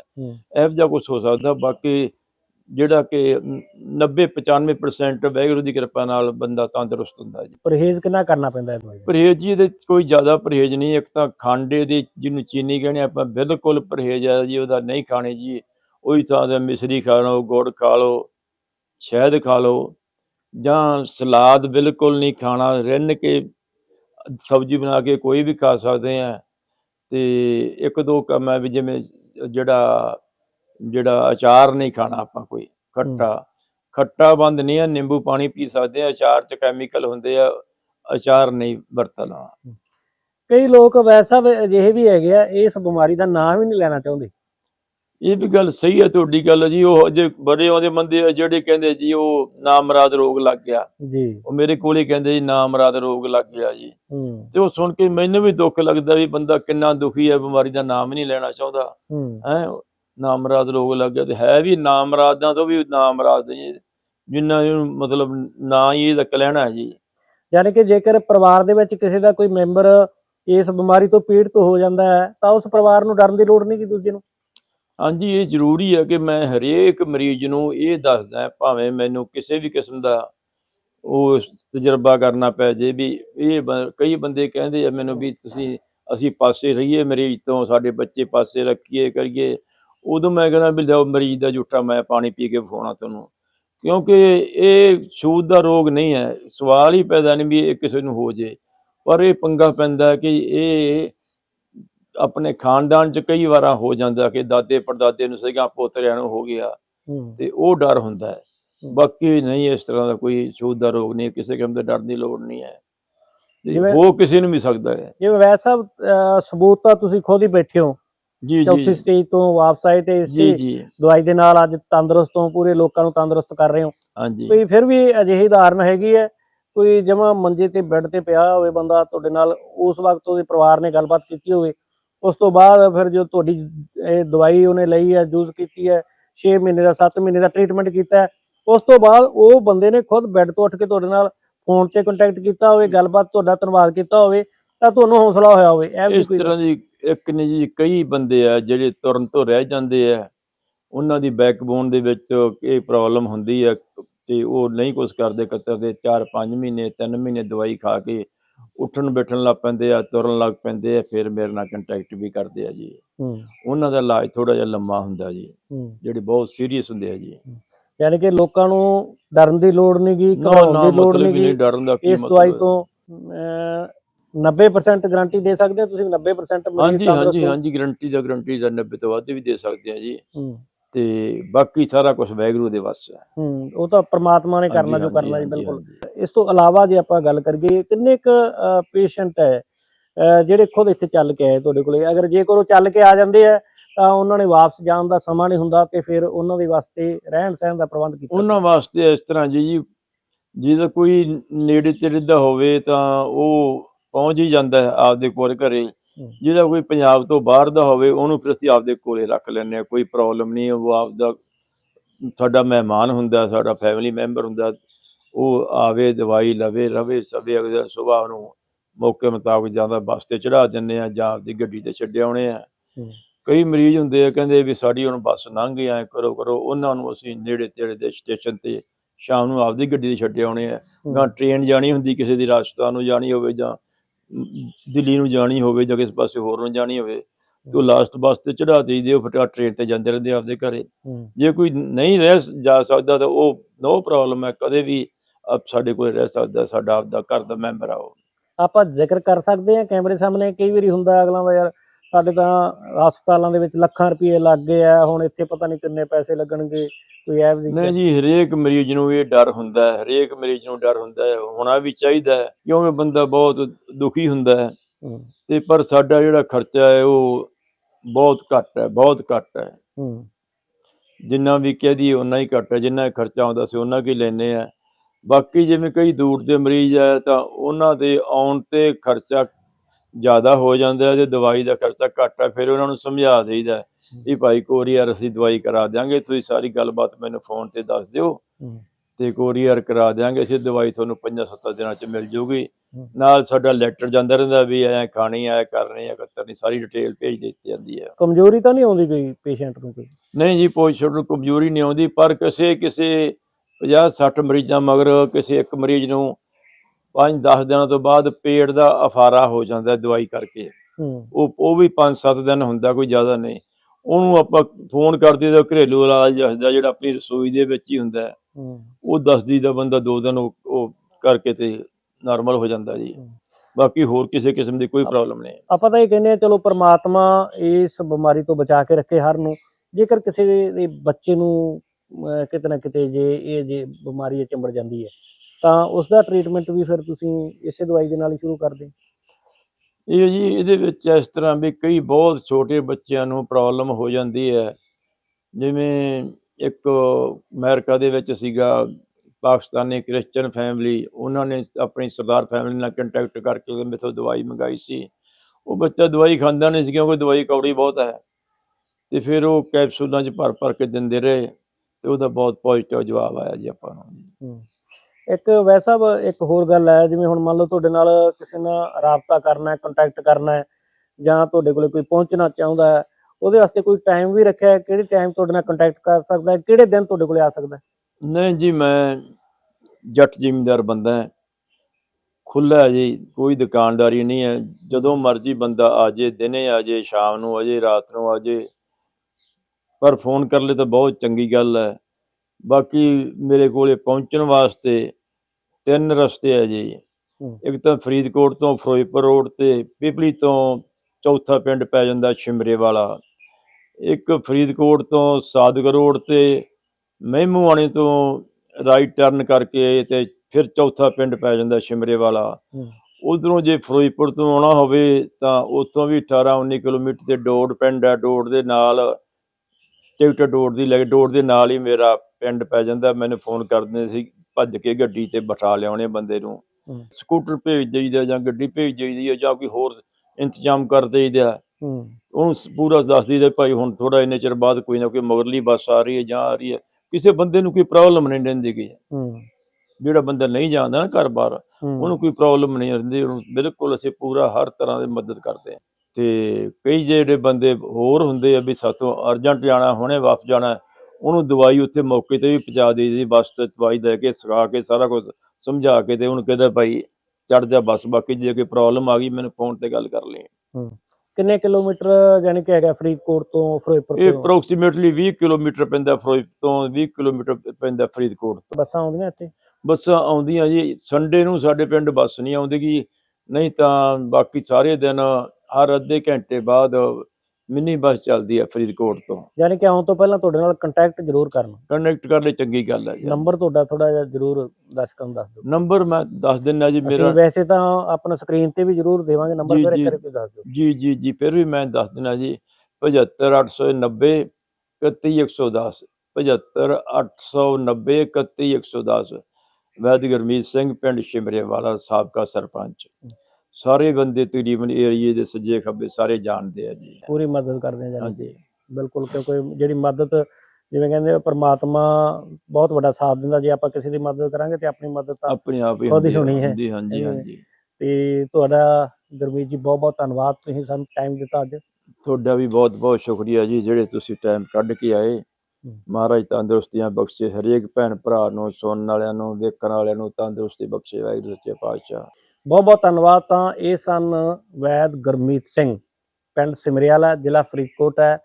ਇਹੋ ਜਿਹਾ ਕੁਝ ਹੋ ਸਕਦਾ। ਬਾਕੀ ਜਿਹੜਾ ਕਿ 90-95% ਵੈਗਰੂ ਦੀ ਕਿਰਪਾ ਨਾਲ ਬੰਦਾ ਤੰਦਰੁਸਤ ਹੁੰਦਾ ਜੀ। ਪਰਹੇਜ਼ ਕਿੰਨਾ ਕਰਨਾ ਪੈਂਦਾ ਹੈ ਦਵਾਈ? ਪਰਹੇਜ਼ ਜੀ ਇਹਦੇ ਕੋਈ ਜ਼ਿਆਦਾ ਪਰਹੇਜ਼ ਨਹੀਂ ਇੱਕ ਤਾਂ ਖਾਂਡੇ ਦੀ ਜਿਹਨੂੰ ਚੀਨੀ ਕਹਿੰਦੇ ਆਪਾਂ ਬਿਲਕੁਲ ਪਰਹੇਜ਼ ਹੈ ਜੀ ਉਹਦਾ ਨਹੀਂ ਖਾਣੇ ਜੀ। ਉਹੀ ਤਾਂ ਦੇ ਮਿਸਰੀ ਖਾ ਲਓ ਗੁੜ ਖਾ ਲਓ ਸ਼ਹਿਦ ਖਾ ਲਓ ਜਾਂ ਸਲਾਦ ਬਿਲਕੁਲ ਨਹੀਂ ਖਾਣਾ ਰਿੰਨ ਕੇ ਸਬਜ਼ੀ ਬਣਾ ਕੇ ਕੋਈ ਵੀ ਖਾ ਸਕਦੇ ਆ ਤੇ ਇੱਕ ਦੋ ਕੰਮ ਹੈ ਵੀ ਜਿਵੇਂ ਜਿਹੜਾ ਜਿਹੜਾ ਅਚਾਰ ਨਹੀਂ ਖਾਣਾ ਆਪਾਂ ਕੋਈ ਖੱਟਾ। ਖੱਟਾ ਬੰਦ ਨਹੀਂ ਹੈ ਨਿੰਬੂ ਪਾਣੀ ਪੀ ਸਕਦੇ ਆ ਅਚਾਰ ਚ ਕੈਮੀਕਲ ਹੁੰਦੇ ਆ ਅਚਾਰ ਨਹੀਂ ਵਰਤਣਾ ਕਈ ਲੋਕ ਵੈਸਾ ਅਜਿਹੇ ਵੀ ਹੈਗੇ ਆ ਇਸ ਬਿਮਾਰੀ ਦਾ ਨਾਮ ਹੀ ਨਹੀਂ ਲੈਣਾ ਚਾਹੁੰਦੇ। ਇਹ ਵੀ ਗੱਲ ਸਹੀ ਹੈ ਤੁਹਾਡੀ ਗੱਲ ਜੀ ਉਹ ਅਜੇ ਬੜੇ ਆਉਂਦੇ ਬੰਦੇ ਆ ਜਿਹੜੇ ਕਹਿੰਦੇ ਜੀ ਉਹ ਨਾਮਰਾਦ ਰੋਗ ਲੱਗ ਗਿਆ। ਜੀ। ਉਹ ਮੇਰੇ ਕੋਲ ਕਹਿੰਦੇ ਜੀ ਨਾਮਰਾਦ ਰੋਗ ਲੱਗ ਗਿਆ ਜੀ। ਤੇ ਉਹ ਸੁਣ ਕੇ ਮੈਨੂੰ ਵੀ ਦੁੱਖ ਲੱਗਦਾ ਵੀ ਬੰਦਾ ਕਿੰਨਾ ਦੁਖੀ ਹੈ ਬਿਮਾਰੀ ਦਾ ਨਾਮ ਹੀ ਨਹੀਂ ਲੈਣਾ ਚਾਹੁੰਦਾ। ਹੂੰ। ਨਾਮਰਾਦ ਰੋਗ ਲੱਗ ਗਿਆ ਤੇ ਹੈ ਵੀ ਨਾਮਰਾਦਾਂ ਤੋਂ ਵੀ ਨਾਮਰਾਦ ਜੀ ਜਿੰਨਾ ਮਤਲਬ ਨਾ ਹੀ ਇਹਦਾ ਕਲਹਿਣਾ ਜੀ। ਯਾਨੀ ਕਿ ਜੇਕਰ ਪਰਿਵਾਰ ਦੇ ਵਿੱਚ ਕਿਸੇ ਦਾ ਕੋਈ ਮੈਂਬਰ ਇਸ ਬਿਮਾਰੀ ਤੋਂ ਪੀੜਤ ਹੋ ਜਾਂਦਾ ਹੈ ਤਾਂ ਉਸ ਪਰਿਵਾਰ ਨੂੰ ਡਰਨ ਦੀ ਲੋੜ ਨਹੀਂ ਕਿ ਦੂਜੇ ਨੂੰ? ਹਾਂਜੀ, ਇਹ ਜ਼ਰੂਰੀ ਹੈ ਕਿ ਮੈਂ ਹਰੇਕ ਮਰੀਜ਼ ਨੂੰ ਇਹ ਦੱਸਦਾ ਭਾਵੇਂ ਮੈਨੂੰ ਕਿਸੇ ਵੀ ਕਿਸਮ ਦਾ ਉਹ ਤਜਰਬਾ ਕਰਨਾ ਪੈ ਜੇ ਵੀ ਇਹ ਬ- ਕਈ ਬੰਦੇ ਕਹਿੰਦੇ ਆ ਮੈਨੂੰ ਵੀ ਤੁਸੀਂ, ਅਸੀਂ ਪਾਸੇ ਰਹੀਏ ਮਰੀਜ਼ ਤੋਂ, ਸਾਡੇ ਬੱਚੇ ਪਾਸੇ ਰੱਖੀਏ, ਕਰੀਏ। ਉਦੋਂ ਮੈਂ ਕਹਿੰਦਾ ਵੀ ਲਓ ਮਰੀਜ਼ ਦਾ ਝੂਠਾ ਮੈਂ ਪਾਣੀ ਪੀ ਕੇ ਵਿਖਾਉਣਾ ਤੁਹਾਨੂੰ। ਕਿਉਂਕਿ ਇਹ ਛੂਤ ਦਾ ਰੋਗ ਨਹੀਂ ਹੈ, ਸਵਾਲ ਹੀ ਪੈਦਾ ਨਹੀਂ ਵੀ ਇਹ ਕਿਸੇ ਨੂੰ ਹੋ ਜੇ। ਪਰ ਇਹ ਪੰਗਾ ਪੈਂਦਾ ਕਿ ਇਹ ਆਪਣੇ ਖਾਨਦਾਨ ਚ ਕਈ ਵਾਰਾਂ ਹੋ ਜਾਂਦਾ ਕਿ ਦਾਦੇ ਪੜਦਾਦੇ ਨੂੰ ਸੀਗਾ ਪੋਤਰਿਆਂ ਨੂੰ ਹੋ ਗਿਆ ਤੇ ਉਹ ਡਰ ਹੁੰਦਾ ਹੈ। ਬਾਕੀ ਨਹੀਂ ਇਸ ਤਰ੍ਹਾਂ ਦਾ ਕੋਈ ਛੂਤ ਦਾ ਰੋਗ ਨਹੀਂ ਕਿਸੇ ਕਿਸਮ ਦੇ ਡਰ ਦੀ ਲੋੜ ਨਹੀਂ ਹੈ। ਤੇ ਜਿਵੇਂ- ਹੋ ਕਿਸੇ ਨੂੰ ਵੀ ਸਕਦਾ ਹੈ। ਜਿਵੇਂ ਵੈਸਾ ਸਬੂਤ ਤਾਂ ਤੁਸੀਂ ਖੁਦ ਹੀ ਬੈਠੇ ਹੋ। ਜੀ ਚੌਥੀ ਜੀ ਸਟੇਜ ਤੋਂ ਵਾਪਸ ਆਏ ਤੇ ਇਸ ਦਵਾਈ ਦੇ ਨਾਲ ਅੱਜ ਤੰਦਰੁਸਤ ਹੋ ਪੂਰੇ ਲੋਕਾਂ ਨੂੰ ਤੰਦਰੁਸਤ ਕਰ ਰਹੇ ਹੋ। ਹਾਂਜੀ। ਕੋਈ ਫਿਰ ਵੀ ਅਜਿਹੀ ਉਦਾਹਰਨ ਹੈਗੀ ਹੈ? ਕੋਈ ਜਮਾ ਮੰਜੇ ਤੇ ਬੈੱਡ ਤੇ ਪਿਆ ਹੋਵੇ ਬੰਦਾ ਤੁਹਾਡੇ ਨਾਲ ਉਸ ਵਕਤ ਉਹਦੇ ਪਰਿਵਾਰ ਨੇ ਗੱਲਬਾਤ ਕੀਤੀ ਹੋਵੇ ਉਸ ਤੋਂ ਬਾਅਦ ਫਿਰ ਜੋ ਤੁਹਾਡੀ ਇਹ ਦਵਾਈ ਉਹਨੇ ਲਈ ਹੈ ਯੂਜ਼ ਕੀਤੀ ਹੈ 6 ਮਹੀਨੇ ਦਾ 7 ਮਹੀਨੇ ਦਾ ਟ੍ਰੀਟਮੈਂਟ ਕੀਤਾ ਹੈ ਉਸ ਤੋਂ ਬਾਅਦ ਉਹ ਬੰਦੇ ਨੇ ਖੁਦ ਬੈੱਡ ਤੋਂ ਉੱਠ ਕੇ ਤੁਹਾਡੇ ਨਾਲ ਫੋਨ ਤੇ ਕੰਟੈਕਟ ਕੀਤਾ ਹੋਵੇ ਗੱਲਬਾਤ ਤੁਹਾਡਾ ਧੰਨਵਾਦ ਕੀਤਾ ਹੋਵੇ ਤਾਂ ਤੁਹਾਨੂੰ ਹੌਸਲਾ ਹੋਇਆ ਹੋਵੇ ਇਹ ਵੀ ਇਸ ਕੋਈ ਤਰ੍ਹਾਂ ਦੀ ਇੱਕ ਨਹੀਂ ਜੀ ਕਈ ਬੰਦੇ ਆ ਜਿਹੜੇ ਤੁਰਨ ਤੋਂ ਰਹਿ ਜਾਂਦੇ ਆ ਉਹਨਾਂ ਦੀ ਬੈਕਬੋਨ ਦੇ ਵਿੱਚ ਇਹ ਪ੍ਰੋਬਲਮ ਹੁੰਦੀ ਆ ਤੇ ਉਹ ਨਹੀਂ ਕੁਝ ਕਰਦੇ ਕਤਰ ਦੇ 4-5 ਮਹੀਨੇ 3 ਮਹੀਨੇ ਦਵਾਈ ਖਾ ਕੇ ਉੱਠਣ ਬੈਠਣ ਲੱਗ ਪੈਂਦੇ ਆ ਤੁਰਨ ਲੱਗ ਪੈਂਦੇ ਆ ਫਿਰ ਮੇਰੇ ਨਾਲ ਕੰਟੈਕਟ ਵੀ ਕਰਦੇ ਆ ਜੀ। ਉਹਨਾਂ ਦਾ ਇਲਾਜ ਥੋੜਾ ਜਿਹਾ ਲੰਮਾ ਹੁੰਦਾ ਜੀ। ਜਿਹੜੇ ਬਹੁਤ ਸੀਰੀਅਸ ਹੁੰਦੇ ਆ ਜੀ। ਯਾਨੀ ਕਿ ਲੋਕਾਂ ਨੂੰ ਡਰਨ ਦੀ ਲੋੜ ਨਹੀਂ ਗੀ ਨਾ ਘਬਰਾਉਣ ਦੀ ਲੋੜ ਨਹੀਂ ਹੀ ਨਹੀਂ ਗੀ। ਡਰਨ ਦਾ ਕੀ ਇਸ ਮਤਲਬ ਦਵਾਈ ਹੈ। ਤੋਂ ਅਹ, 90% ਗਾਰੰਟੀ ਦੇ ਸਕਦੇ ਹੋ? ਤੁਸੀਂ 90% ਮਰੀਜ਼ ਹਾਂਜੀ ਹਾਂਜੀ? ਹਾਂਜੀ ਗਰੰਟੀ ਦਾ ਗਰੰਟੀ ਦਾ 90 ਤੋਂ ਵੱਧ ਵੀ ਦੇ ਸਕਦੇ ਆ ਜੀ। ਤੇ ਬਾਕੀ ਸਾਰਾ ਕੁਝ ਵੈਗਰੂ ਦੇ ਵੱਸ ਹੈ ਹੂੰ ਉਹ ਤਾਂ ਪ੍ਰਮਾਤਮਾ ਨੇ ਕਰਨਾ ਜੋ ਕਰਨਾ ਜੀ ਬਿਲਕੁਲ। ਇਸ ਤੋਂ ਇਲਾਵਾ ਜੇ ਆਪਾਂ ਗੱਲ ਕਰੀਏ ਕਿੰਨੇ ਕੁ ਪੇਸ਼ੈਂਟ ਹੈ ਜਿਹੜੇ ਖੁਦ ਇੱਥੇ ਚੱਲ ਕੇ ਆਏ ਤੁਹਾਡੇ ਕੋਲੇ ਅਗਰ ਜੇਕਰ ਉਹ ਚੱਲ ਕੇ ਆ ਜਾਂਦੇ ਆ ਤਾਂ ਉਹਨਾਂ ਨੇ ਵਾਪਸ ਜਾਣ ਦਾ ਸਮਾਂ ਨਹੀਂ ਹੁੰਦਾ ਤੇ ਫਿਰ ਉਹਨਾਂ ਦੇ ਵਾਸਤੇ ਰਹਿਣ ਸਹਿਣ ਦਾ ਪ੍ਰਬੰਧ ਕੀਤਾ ਉਹਨਾਂ ਵਾਸਤੇ ਇਸ ਤਰ੍ਹਾਂ ਜੀ ਜੀ ਜਿਹਦਾ ਕੋਈ ਨੇੜੇ ਤੇੜੇ ਦਾ ਹੋਵੇ ਤਾਂ ਉਹ ਪਹੁੰਚ ਹੀ ਜਾਂਦਾ ਹੈ ਆਪਦੇ ਕੋਲ ਘਰੇ। ਜਿਹੜਾ ਕੋਈ ਪੰਜਾਬ ਤੋਂ ਬਾਹਰ ਦਾ ਹੋਵੇ ਉਹਨੂੰ ਫਿਰ ਅਸੀਂ ਆਪਦੇ ਕੋਲੇ ਰੱਖ ਲੈਂਦੇ ਆ ਕੋਈ ਪ੍ਰੋਬਲਮ ਨਹੀਂ ਉਹ ਆਪਦਾ ਸਾਡਾ ਮਹਿਮਾਨ ਹੁੰਦਾ ਸਾਡਾ ਫੈਮਿਲੀ ਮੈਂਬਰ ਹੁੰਦਾ ਉਹ ਆਵੇ ਦਵਾਈ ਲਵੇ ਰਵੇ ਸਵੇ ਅਗਲੇ ਸਵੇਰ ਨੂੰ ਮੌਕੇ ਮੁਤਾਬਕ ਜਾਂਦਾ ਬੱਸ ਤੇ ਚੜਾ ਦਿੰਨੇ ਆ ਜਾਂ ਆਪਦੀ ਗੱਡੀ ਤੇ ਛੱਡ ਆਉਣੇ ਆ। ਕਈ ਮਰੀਜ਼ ਹੁੰਦੇ ਆ ਕਹਿੰਦੇ ਵੀ ਸਾਡੀ ਹੁਣ ਬੱਸ ਲੰਘ ਗਈ ਐ ਕਰੋ ਕਰੋ ਉਹਨਾਂ ਨੂੰ ਅਸੀਂ ਨੇੜੇ ਤੇੜੇ ਦੇ ਸਟੇਸ਼ਨ ਤੇ ਸ਼ਾਮ ਨੂੰ ਆਪਦੀ ਗੱਡੀ ਤੇ ਛੱਡ ਆਉਣੇ ਆ। ਜਾਂ ਟ੍ਰੇਨ ਜਾਣੀ ਹੁੰਦੀ ਕਿਸੇ ਦੀ ਰਾਜਸਥਾਨ ਨੂੰ ਜਾਣੀ ਹੋਵੇ ਜਾਂ ਦਿੱਲੀ ਨੂੰ ਜਾਣੀ ਹੋਵੇ ਜਾਂ ਕਿਸੇ ਪਾਸੇ ਹੋਰ ਨੂੰ ਜਾਣੀ ਹੋਵੇ ਤੇ ਲਾਸਟ ਬੱਸ ਤੇ ਚੜਾ ਦੇਈਦੇ ਉਹ ਫਿਰ ਟ੍ਰੇਨ ਤੇ ਜਾਂਦੇ ਰਹਿੰਦੇ ਆ ਆਪਦੇ ਘਰੇ। ਜੇ ਕੋਈ ਨਹੀਂ ਰਹਿ ਜਾ ਸਕਦਾ ਤਾਂ ਉਹ ਨੋ ਪ੍ਰੋਬਲਮ ਹੈ ਕਦੇ ਵੀ ਆਪ ਸਾਡੇ ਕੋਲ ਰਹਿ ਸਕਦਾ ਸਾਡਾ ਆਪਦਾ ਘਰ ਦਾ ਮੈਂਬਰ ਆ ਉਹ। ਆਪਾਂ ਜ਼ਿਕਰ ਕਰ ਸਕਦੇ ਹਾਂ ਕੈਮਰੇ ਸਾਹਮਣੇ ਕਈ ਵਾਰੀ ਹੁੰਦਾ ਅਗਲਾ ਯਾਰ ਸਾਡੇ ਤਾਂ ਹਸਪਤਾਲਾਂ ਦੇ ਵਿੱਚ ਲੱਖਾਂ ਰੁਪਏ ਲੱਗ ਗਏ ਆ ਹੁਣ ਇੱਥੇ ਪਤਾ ਨਹੀਂ ਕਿੰਨੇ ਪੈਸੇ ਲੱਗਣਗੇ ਕੋਈ ਐਵ ਨਹੀਂ ਜੀ ਹਰੇਕ ਮਰੀਜ਼ ਨੂੰ ਇਹ ਡਰ ਹੁੰਦਾ ਹੈ ਹਰੇਕ ਮਰੀਜ਼ ਨੂੰ ਡਰ ਹੁੰਦਾ ਹੈ ਹੋਣਾ ਵੀ ਚਾਹੀਦਾ ਹੈ ਕਿਉਂਕਿ ਬੰਦਾ ਬਹੁਤ ਦੁਖੀ ਹੁੰਦਾ ਹੈ। ਤੇ ਪਰ ਸਾਡਾ ਜਿਹੜਾ ਖਰਚਾ ਹੈ ਉਹ ਬਹੁਤ ਘੱਟ ਹੈ ਬਹੁਤ ਘੱਟ ਹੈ। ਜਿੰਨਾ ਵੀ ਕਹਿ ਦਈਏ ਉਨਾ ਹੀ ਘੱਟ ਹੈ ਜਿੰਨਾ ਖਰਚਾ ਆਉਂਦਾ ਸੀ ਉਹਨਾਂ ਕੀ ਲੈਨੇ ਆ। ਬਾਕੀ ਜਿਵੇਂ ਕਈ ਦੂਰ ਦੇ ਮਰੀਜ਼ ਆ ਤਾਂ ਉਹਨਾਂ ਦੇ ਆਉਣ ਤੇ ਖਰਚਾ ਜ਼ਿਆਦਾ ਹੋ ਜਾਂਦਾ ਤੇ ਦਵਾਈ ਦਾ ਖਰਚਾ ਘੱਟ ਹੈ ਫਿਰ ਉਹਨਾਂ ਨੂੰ ਸਮਝਾ ਦੇਈਦਾ ਵੀ ਭਾਈ ਕੋਰੀਅਰ ਅਸੀਂ ਦਵਾਈ ਕਰਾ ਦਿਆਂਗੇ ਤੁਸੀਂ ਸਾਰੀ ਗੱਲਬਾਤ ਮੈਨੂੰ ਫੋਨ ਤੇ ਦੱਸ ਦਿਓ। ਤੇ ਕੋਰੀਅਰ ਕਰਾ ਦਿਆਂਗੇ ਅਸੀਂ ਦਵਾਈ ਤੁਹਾਨੂੰ 5-7 ਦਿਨਾਂ ਚ ਮਿਲ ਜੂਗੀ। ਨਾਲ ਸਾਡਾ ਲੈਟਰ ਜਾਂਦਾ ਰਹਿੰਦਾ ਵੀ ਐ ਖਾਣੀ ਐ ਕਰਨੀ ਐ ਕਤਰਨੀ ਸਾਰੀ ਡਿਟੇਲ ਭੇਜ ਦਿੱਤੀ ਜਾਂਦੀ ਹੈ ਕਮਜ਼ੋਰੀ ਤਾਂ ਨਹੀਂ ਆਉਂਦੀ ਕੋਈ ਪੇਸ਼ੈਂਟ ਨੂੰ ਕੋਈ? ਨਹੀਂ ਜੀ ਪੋਜੀਸ਼ਨ ਨੂੰ ਕਮਜ਼ੋਰੀ ਨਹੀਂ ਆਉਂਦੀ ਪਰ ਕਿਸੇ ਕਿਸੇ 50-60 ਮਰੀਜ਼ਾਂ ਮਗਰ ਕਿਸੇ ਇੱਕ ਮਰੀਜ਼ ਨੂੰ 5-10 ਦਿਨਾਂ ਤੋਂ ਬਾਅਦ ਪੇਟ ਦਾ ਅਫਾਰਾ ਹੋ ਜਾਂਦਾ ਦਵਾਈ ਕਰਕੇ। ਉਹ ਉਹ ਵੀ 5-7 ਦਿਨ ਹੁੰਦਾ ਕੋਈ ਜ਼ਿਆਦਾ ਨਹੀਂ। ਉਹਨੂੰ ਆਪਾਂ ਫੋਨ ਕਰਦੇ ਤਾਂ ਘਰੇਲੂ ਇਲਾਜ ਦੱਸਦਾ ਜਿਹੜਾ ਆਪਣੀ ਰਸੋਈ ਦੇ ਵਿੱਚ ਹੀ ਹੁੰਦਾ ਉਹ ਦੱਸਦੀ ਦਾ ਬੰਦਾ ਦੋ ਦਿਨ ਉਹ ਕਰਕੇ ਤੇ ਨਾਰਮਲ ਹੋ ਜਾਂਦਾ ਜੀ। ਬਾਕੀ ਹੋਰ ਕਿਸੇ ਕਿਸਮ ਦੀ ਕੋਈ ਪ੍ਰੋਬਲਮ ਨਹੀਂ ਆਪਾਂ ਤਾਂ ਇਹ ਕਹਿੰਦੇ ਆ ਚਲੋ ਪ੍ਰਮਾਤਮਾ ਇਸ ਬਿਮਾਰੀ ਤੋਂ ਬਚਾ ਕੇ ਰੱਖੇ ਹਰ ਨੂੰ। ਜੇਕਰ ਕਿਸੇ ਦੇ ਬੱਚੇ ਨੂੰ ਕਿਤੇ ਨਾ ਕਿਤੇ ਜੇ ਇਹ ਜੇ ਬਿਮਾਰੀ ਚੰਬੜ ਜਾਂਦੀ ਹੈ। ਤਾਂ ਉਸ ਦਾ ਟ੍ਰੀਟਮੈਂਟ ਵੀ ਫਿਰ ਤੁਸੀਂ ਇਸੇ ਦਵਾਈ ਦੇ ਨਾਲ ਹੀ ਸ਼ੁਰੂ ਕਰਦੇ ਇਹ ਜੀ ਇਹਦੇ ਵਿੱਚ ਇਸ ਤਰ੍ਹਾਂ ਵੀ ਕਈ ਬਹੁਤ ਛੋਟੇ ਬੱਚਿਆਂ ਨੂੰ ਪ੍ਰੋਬਲਮ ਹੋ ਜਾਂਦੀ ਹੈ। ਜਿਵੇਂ ਇੱਕ ਅਮਰੀਕਾ ਦੇ ਵਿੱਚ ਸੀਗਾ ਪਾਕਿਸਤਾਨੀ ਕ੍ਰਿਸਚੀਅਨ ਫੈਮਿਲੀ ਉਹਨਾਂ ਨੇ ਆਪਣੀ ਸਰਦਾਰ ਫੈਮਿਲੀ ਨਾਲ ਕੰਟੈਕਟ ਕਰਕੇ ਮੇਥੋਂ ਦਵਾਈ ਮੰਗਾਈ ਸੀ। ਉਹ ਬੱਚਾ ਦਵਾਈ ਖਾਂਦਾ ਨਹੀਂ ਸੀ ਕਿਉਂਕਿ ਦਵਾਈ ਕੌੜੀ ਬਹੁਤ ਹੈ। ਤੇ ਫਿਰ ਉਹ ਕੈਪਸੂਲਾਂ 'ਚ ਭਰ ਭਰ ਕੇ ਦਿੰਦੇ ਰਹੇ ਤੇ ਉਹਦਾ ਬਹੁਤ ਪੋਜ਼ਿਟਿਵ ਜਵਾਬ ਆਇਆ ਜੀ ਆਪਾਂ ਨੂੰ। ਇੱਕ ਵੈਸਾ ਬ- ਇੱਕ ਹੋਰ ਗੱਲ ਹੈ, ਜਿਵੇਂ ਹੁਣ ਮੰਨ ਲਓ ਤੁਹਾਡੇ ਨਾਲ ਕਿਸੇ ਨਾਲ ਰਾਬਤਾ ਕਰਨਾ ਹੈ ਕੰਟੈਕਟ ਕਰਨਾ ਹੈ, ਜਾਂ ਤੁਹਾਡੇ ਕੋਲੇ ਕੋਈ ਪਹੁੰਚਣਾ ਚਾਹੁੰਦਾ ਹੈ, ਉਹਦੇ ਵਾਸਤੇ ਕੋਈ ਟਾਈਮ ਵੀ ਰੱਖਿਆ ਹੈ? ਕਿਹੜੇ ਟਾਈਮ ਤੁਹਾਡੇ ਨਾਲ ਕੰਟੈਕਟ ਕਰ ਸਕਦਾ ਹੈ? ਕਿਹੜੇ ਦਿਨ ਤੁਹਾਡੇ ਕੋਲੇ ਆ ਸਕਦਾ ਨਹੀਂ ਜੀ, ਮੈਂ ਜੱਟ ਜ਼ਿਮੀਂਦਾਰ ਬੰਦਾ ਹਾਂ। ਖੁੱਲਾ ਜੀ, ਕੋਈ ਦੁਕਾਨਦਾਰੀ ਨਹੀਂ ਹੈ। ਜਦੋਂ ਮਰਜ਼ੀ ਬੰਦਾ ਆ ਜੇ ਦਿਨੇ ਆ ਜੇ ਸ਼ਾਮ ਨੂੰ ਆ ਜੇ ਰਾਤ ਨੂੰ ਆ ਜੇ ਪਰ ਫੋਨ ਕਰ ਲੇ ਤਾਂ ਬਹੁਤ ਚੰਗੀ ਗੱਲ ਹੈ। ਬਾਕੀ ਮੇਰੇ ਕੋਲੇ ਪਹੁੰਚਣ ਵਾਸਤੇ ਤਿੰਨ ਰਸਤੇ ਆ ਜੀ ਹੂੰ। ਇੱਕ ਤਾਂ ਫਰੀਦਕੋਟ ਤੋਂ ਫਿਰੋਜ਼ਪੁਰ ਰੋਡ ਤੇ ਪਿਪਲੀ ਤੋਂ ਚੌਥਾ ਪਿੰਡ ਪੈ ਜਾਂਦਾ ਸ਼ਿਮਰੇ ਵਾਲਾ ਇੱਕ ਫਰੀਦਕੋਟ ਤੋਂ ਸਾਦਕ ਰੋਡ ਤੇ ਮਹਿਮੂਆਣੇ ਤੋਂ ਰਾਈਟ ਟਰਨ ਕਰਕੇ ਤੇ ਫਿਰ ਚੌਥਾ ਪਿੰਡ ਪੈ ਜਾਂਦਾ ਸ਼ਿਮਰੇ ਵਾਲਾ ਹੂੰ। ਉਧਰੋਂ ਜੇ ਫਿਰੋਜ਼ਪੁਰ ਤੋਂ ਆਉਣਾ ਹੋਵੇ ਤਾਂ ਉੱਥੋਂ ਵੀ 18 19 ਕਿਲੋਮੀਟਰ ਤੇ ਡੋੜ ਪਿੰਡ ਹੈ ਡੋੜ ਦੇ ਨਾਲ ਟਿਕਟ ਡੋੜ ਦੀ ਲੈ ਡੋੜ ਦੇ ਨਾਲ ਹੀ ਮੇਰਾ ਪਿੰਡ ਪੈ ਜਾਂਦਾ ਮੈਨੂੰ ਫੋਨ ਕਰਦੇ ਸੀ ਭੱਜ ਕੇ ਗੱਡੀ ਤੇ ਬਿਠਾ ਲਿਆਉਣੇ ਬੰਦੇ ਨੂੰ। ਸਕੂਟਰ ਭੇਜ ਦੇਈਦਾ ਜਾਂ ਗੱਡੀ ਭੇਜ ਦੇਈਦੀ ਹੈ ਜਾਂ ਕੋਈ ਹੋਰ ਇੰਤਜ਼ਾਮ ਕਰ ਦੇਈਦਾ। ਹੂੰ। ਉਹਨੂੰ ਪੂਰਾ ਦੱਸ ਦਈਦਾ ਭਾਈ ਹੁਣ ਥੋੜਾ ਇੰਨੇ ਚਿਰ ਬਾਅਦ ਕੋਈ ਨਾ ਕੋਈ ਮਗਰਲੀ ਬੱਸ ਆ ਰਹੀ ਹੈ ਜਾਂ ਆ ਰਹੀ ਹੈ। ਕਿਸੇ ਬੰਦੇ ਨੂੰ ਕੋਈ ਪ੍ਰੋਬਲਮ ਨਹੀਂ ਰਹਿੰਦੀ ਗਈ ਹੂੰ। ਜਿਹੜਾ ਬੰਦਾ ਨਹੀਂ ਜਾਣਦਾ ਨਾ ਘਰ-ਬਾਰ। ਉਹਨੂੰ ਕੋਈ ਪ੍ਰੋਬਲਮ ਨਹੀਂ ਆਉਂਦੀ ਉਹਨੂੰ ਬਿਲਕੁਲ ਅਸੀਂ ਪੂਰਾ ਹਰ ਤਰ੍ਹਾਂ ਦੀ ਮਦਦ ਕਰਦੇ ਹਾਂ। ਤੇ ਕਈ ਜਿਹੜੇ ਬੰਦੇ ਹੋਰ ਹੁੰਦੇ ਆ ਵੀ ਸਾਥੋਂ ਅਰਜੈਂਟ ਜਾਣਾ ਹੁਣੇ ਵਾਪਸ ਜਾਣਾ ਉਹਨੂੰ ਦਵਾਈ ਉੱਥੇ ਮੌਕੇ ਤੇ ਵੀ ਪਹੁੰਚਾ ਦੇਈਦੀ ਬੱਸ ਤੇ ਦਵਾਈ ਦੇ ਕੇ ਸਿਖਾ ਕੇ ਸਾਰਾ ਕੁਝ ਸਮਝਾ ਕੇ ਤੇ ਉਹਨੂੰ ਕਹਿੰਦਾ ਭਾਈ ਚੜ ਜਾ ਬੱਸ ਬਾਕੀ ਜੇ ਕੋਈ ਪ੍ਰੋਬਲਮ ਆ ਗਈ ਮੈਨੂੰ ਫੋਨ ਤੇ ਗੱਲ ਕਰ ਲਈ। ਕਿੰਨੇ ਕਿਲੋਮੀਟਰ ਯਾਨੀ ਕਿ ਹੈਗਾ ਫਰੀਦਕੋਟ ਤੋਂ ਫਿਰੋਜ਼ਪੁਰ ਇਹ ਤੋਂ? ਅਪਰੋਕਸੀਮੇਟਲੀ 20 ਕਿਲੋਮੀਟਰ ਪੈਂਦਾ ਫਿਰੋਜ਼ਪੁਰ ਤੋਂ 20 ਕਿਲੋਮੀਟਰ ਪੈਂਦਾ ਫਰੀਦਕੋਟ ਤੋਂ। ਬੱਸਾਂ ਆਉਂਦੀਆਂ ਇੱਥੇ? ਬੱਸਾਂ ਆਉਂਦੀਆਂ ਜੀ ਸੰਡੇ ਨੂੰ ਸਾਡੇ ਪਿੰਡ ਬੱਸ ਨਹੀਂ ਆਉਂਦੀਗੀ ਨਹੀਂ ਤਾਂ ਬਾਕੀ ਸਾਰੇ ਦਿਨ ਹਰ ਅੱਧੇ ਘੰਟੇ ਬਾਅਦ ਮਿੰਨੀ ਬੱਸ ਚੱਲਦੀ ਹੈ ਫਰੀਦਕੋਟ ਤੋਂ। ਯਾਨੀ ਕਿ ਆਉਣ ਤੋਂ ਪਹਿਲਾਂ ਤੁਹਾਡੇ ਨਾਲ ਕੰਟੈਕਟ ਜ਼ਰੂਰ ਕਰਨਾ। ਕਨੈਕਟ ਕਰ ਲਈ ਚੰਗੀ ਗੱਲ ਹੈ ਜੀ। ਨੰਬਰ ਤੁਹਾਡਾ ਥੋੜਾ ਜਿਹਾ ਜ਼ਰੂਰ ਦਰਸ਼ਕਾਂ ਨੂੰ ਦੱਸ ਦਿਓ। ਨੰਬਰ ਮੈਂ ਦੱਸ ਦਿੰਦਾ ਜੀ ਅਸੀਂ ਮੇਰਾ ਵੈਸੇ ਤਾਂ ਆਪਣਾ ਸਕਰੀਨ ਤੇ ਵੀ ਜ਼ਰੂਰ ਦੇਵਾਂਗੇ ਨੰਬਰ ਜੀ, ਫਿਰ ਜੀ। ਇੱਕ ਕਰਕੇ ਦੱਸ ਦਿਓ। ਜੀ ਜੀ ਜੀ ਫਿਰ ਵੀ ਮੈਂ ਦੱਸ ਦਿੰਦਾ ਜੀ 75890 31110 75890 31110 ਵੈਦ ਗੁਰਮੀਤ ਸਿੰਘ ਪਿੰਡ ਸ਼ਿਮਰੇ ਵਾਲਾ ਸਾਬਕਾ ਸਰਪੰਚ। ਸਾਰੇ ਬੰਦੇ ਤਕਰੀਬਨ ਏਰੀਏ ਦੇ ਸੱਜੇ ਖੱਬੇ ਸਾਰੇ ਜਾਣਦੇ ਆ ਜੀ। ਪੂਰੀ ਮਦਦ ਕਰਦੇ ਆ ਜਾਨੀ ਕਿ। ਬਿਲਕੁਲ ਕਿਉਂਕਿ ਜਿਹੜੀ ਮਦਦ ਜਿਵੇਂ ਕਹਿੰਦੇ ਆ, ਪ੍ਰਮਾਤਮਾ ਬਹੁਤ ਵੱਡਾ ਸਾਥ ਦਿੰਦਾ ਜੇ ਆਪਾਂ ਕਿਸੇ ਦੀ ਮਦਦ ਕਰਾਂਗੇ ਤੇ ਆਪਣੀ ਮਦਦ ਤਾਂ ਆਪਣੇ ਆਪ ਹੀ ਖੁਦ ਹੀ ਹੋਣੀ ਹੈ। ਹਾਂਜੀ ਹਾਂਜੀ ਤੇ ਤੁਹਾਡਾ ਗੁਰਮੀਤ ਜੀ ਬਹੁਤ ਬਹੁਤ ਧੰਨਵਾਦ ਤੁਸੀਂ ਸਾਨੂੰ ਟਾਈਮ ਦਿੱਤਾ ਅੱਜ। ਤੁਹਾਡਾ ਵੀ ਬਹੁਤ ਬਹੁਤ ਸ਼ੁਕਰੀਆ ਜੀ ਜਿਹੜੇ ਤੁਸੀਂ ਟਾਈਮ ਕੱਢ ਕੇ ਆਏ। ਮਹਾਰਾਜ ਤੰਦਰੁਸਤੀਆਂ ਬਖਸ਼ੇ ਹਰੇਕ ਭੈਣ ਭਰਾ ਨੂੰ ਸੁਣਨ ਵਾਲਿਆਂ ਨੂੰ ਵੇਖਣ ਵਾਲਿਆਂ ਨੂੰ ਤੰਦਰੁਸਤੀ ਬਖਸ਼ੇ ਵਾਹਿਗੁਰੂ ਸੱਚੇ ਪਾਤਸ਼ਾਹ। ਬਹੁਤ ਬਹੁਤ ਧੰਨਵਾਦ ਤਾਂ ਇਹ ਸਨ ਵੈਦ ਗੁਰਮੀਤ ਸਿੰਘ, ਪਿੰਡ ਸਿਮਰਿਆਲਾ, ਜ਼ਿਲ੍ਹਾ ਫਰੀਦਕੋਟ ਹੈ।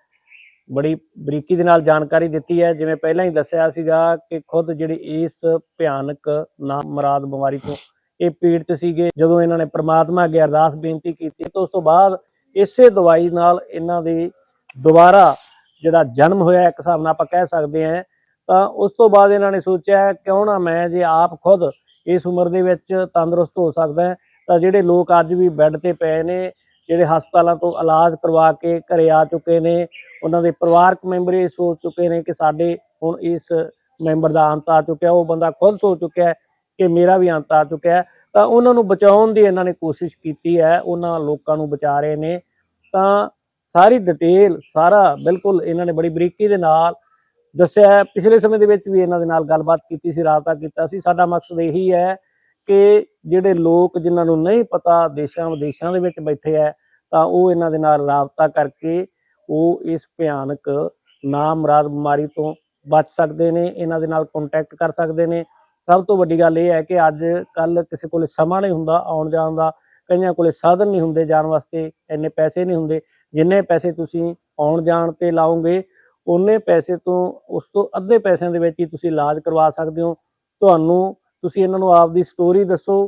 ਬੜੀ ਬਰੀਕੀ ਦੇ ਨਾਲ ਜਾਣਕਾਰੀ ਦਿੱਤੀ ਹੈ। ਜਿਵੇਂ ਪਹਿਲਾਂ ਹੀ ਦੱਸਿਆ ਸੀਗਾ ਕਿ ਖੁਦ ਜਿਹੜੀ ਇਸ ਭਿਆਨਕ ਨਾ ਮਰਾਦ ਬਿਮਾਰੀ ਤੋਂ ਇਹ ਪੀੜਤ ਸੀਗੇ। ਜਦੋਂ ਇਹਨਾਂ ਨੇ ਪ੍ਰਮਾਤਮਾ ਅੱਗੇ ਅਰਦਾਸ ਬੇਨਤੀ ਕੀਤੀ ਤਾਂ ਉਸ ਤੋਂ ਬਾਅਦ ਇਸੇ ਦਵਾਈ ਨਾਲ ਇਹਨਾਂ ਦੀ ਦੁਬਾਰਾ ਜਿਹੜਾ ਜਨਮ ਹੋਇਆ ਇੱਕ ਹਿਸਾਬ ਨਾਲ ਆਪਾਂ ਕਹਿ ਸਕਦੇ ਹਾਂ। ਤਾਂ ਉਸ ਤੋਂ ਬਾਅਦ ਇਹਨਾਂ ਨੇ ਸੋਚਿਆ, ਕਿਉਂ ਨਾ ਮੈਂ ਜੇ ਆਪ ਖੁਦ ਇਸ ਉਮਰ ਦੇ ਵਿੱਚ ਤੰਦਰੁਸਤ ਹੋ ਸਕਦਾ ਹੈ, ਤਾਂ ਜਿਹੜੇ ਲੋਕ ਅੱਜ ਵੀ ਬੈੱਡ ਤੇ ਪਏ ਨੇ, ਜਿਹੜੇ ਹਸਪਤਾਲਾਂ ਤੋਂ ਇਲਾਜ ਕਰਵਾ ਕੇ ਘਰੇ ਆ ਚੁੱਕੇ ਨੇ, ਉਹਨਾਂ ਦੇ ਪਰਿਵਾਰਕ ਮੈਂਬਰ ਇਹ ਸੋਚ ਚੁੱਕੇ ਨੇ ਕਿ ਸਾਡੇ ਹੁਣ ਇਸ ਮੈਂਬਰ ਦਾ ਅੰਤ ਆ ਚੁੱਕਿਆ, ਉਹ ਬੰਦਾ ਖੁਦ ਸੋਚ ਚੁੱਕਿਆ ਕਿ ਮੇਰਾ ਵੀ ਅੰਤ ਆ ਚੁੱਕਿਆ ਤਾਂ ਉਹਨਾਂ ਨੂੰ ਬਚਾਉਣ ਦੀ ਇਹਨਾਂ ਨੇ ਕੋਸ਼ਿਸ਼ ਕੀਤੀ ਹੈ, ਉਹਨਾਂ ਲੋਕਾਂ ਨੂੰ ਬਚਾ ਰਹੇ ਨੇ। ਤਾਂ ਸਾਰੀ ਡਿਟੇਲ ਸਾਰਾ ਬਿਲਕੁਲ ਇਹਨਾਂ ਨੇ ਬੜੀ ਬਰੀਕੀ ਦੇ ਨਾਲ ਦੱਸਿਆ ਪਿਛਲੇ ਸਮੇਂ ਦੇ ਵਿੱਚ ਵੀ ਇਹਨਾਂ ਦੇ ਨਾਲ ਗੱਲਬਾਤ ਕੀਤੀ ਸੀ, ਰਾਬਤਾ ਕੀਤਾ ਸੀ। ਸਾਡਾ ਮਕਸਦ ਇਹੀ ਹੈ ਕਿ ਜਿਹੜੇ ਲੋਕ ਜਿਨ੍ਹਾਂ ਨੂੰ ਨਹੀਂ ਪਤਾ ਦੇਸ਼ਾਂ ਵਿਦੇਸ਼ਾਂ ਦੇ ਵਿੱਚ ਬੈਠੇ ਹੈ, ਤਾਂ ਉਹ ਇਹਨਾਂ ਦੇ ਨਾਲ ਰਾਬਤਾ ਕਰਕੇ ਉਹ ਇਸ ਭਿਆਨਕ ਨਾਮਰਾਦ ਬਿਮਾਰੀ ਤੋਂ ਬਚ ਸਕਦੇ ਨੇ, ਇਹਨਾਂ ਦੇ ਨਾਲ ਕੰਟੈਕਟ ਕਰ ਸਕਦੇ ਨੇ। ਸਭ ਤੋਂ ਵੱਡੀ ਗੱਲ ਇਹ ਹੈ ਕਿ ਅੱਜ ਕੱਲ ਕਿਸੇ ਕੋਲੇ ਸਮਾਂ ਨਹੀਂ ਹੁੰਦਾ ਆਉਣ ਜਾਣ ਦਾ, ਕਈਆਂ ਕੋਲੇ ਸਾਧਨ ਨਹੀਂ ਹੁੰਦੇ ਜਾਣ ਵਾਸਤੇ, ਇੰਨੇ ਪੈਸੇ ਨਹੀਂ ਹੁੰਦੇ। ਜਿੰਨੇ ਪੈਸੇ ਤੁਸੀਂ ਆਉਣ ਜਾਣ ਤੇ ਲਾਓਗੇ ਉਹਨੇ ਪੈਸੇ ਤੋਂ ਉਸ ਤੋਂ ਅੱਧੇ ਪੈਸਿਆਂ ਦੇ ਵਿੱਚ ਹੀ ਤੁਸੀਂ ਇਲਾਜ ਕਰਵਾ ਸਕਦੇ ਹੋ। ਤੁਹਾਨੂੰ ਤੁਸੀਂ ਇਹਨਾਂ ਨੂੰ ਆਪਦੀ ਸਟੋਰੀ ਦੱਸੋ,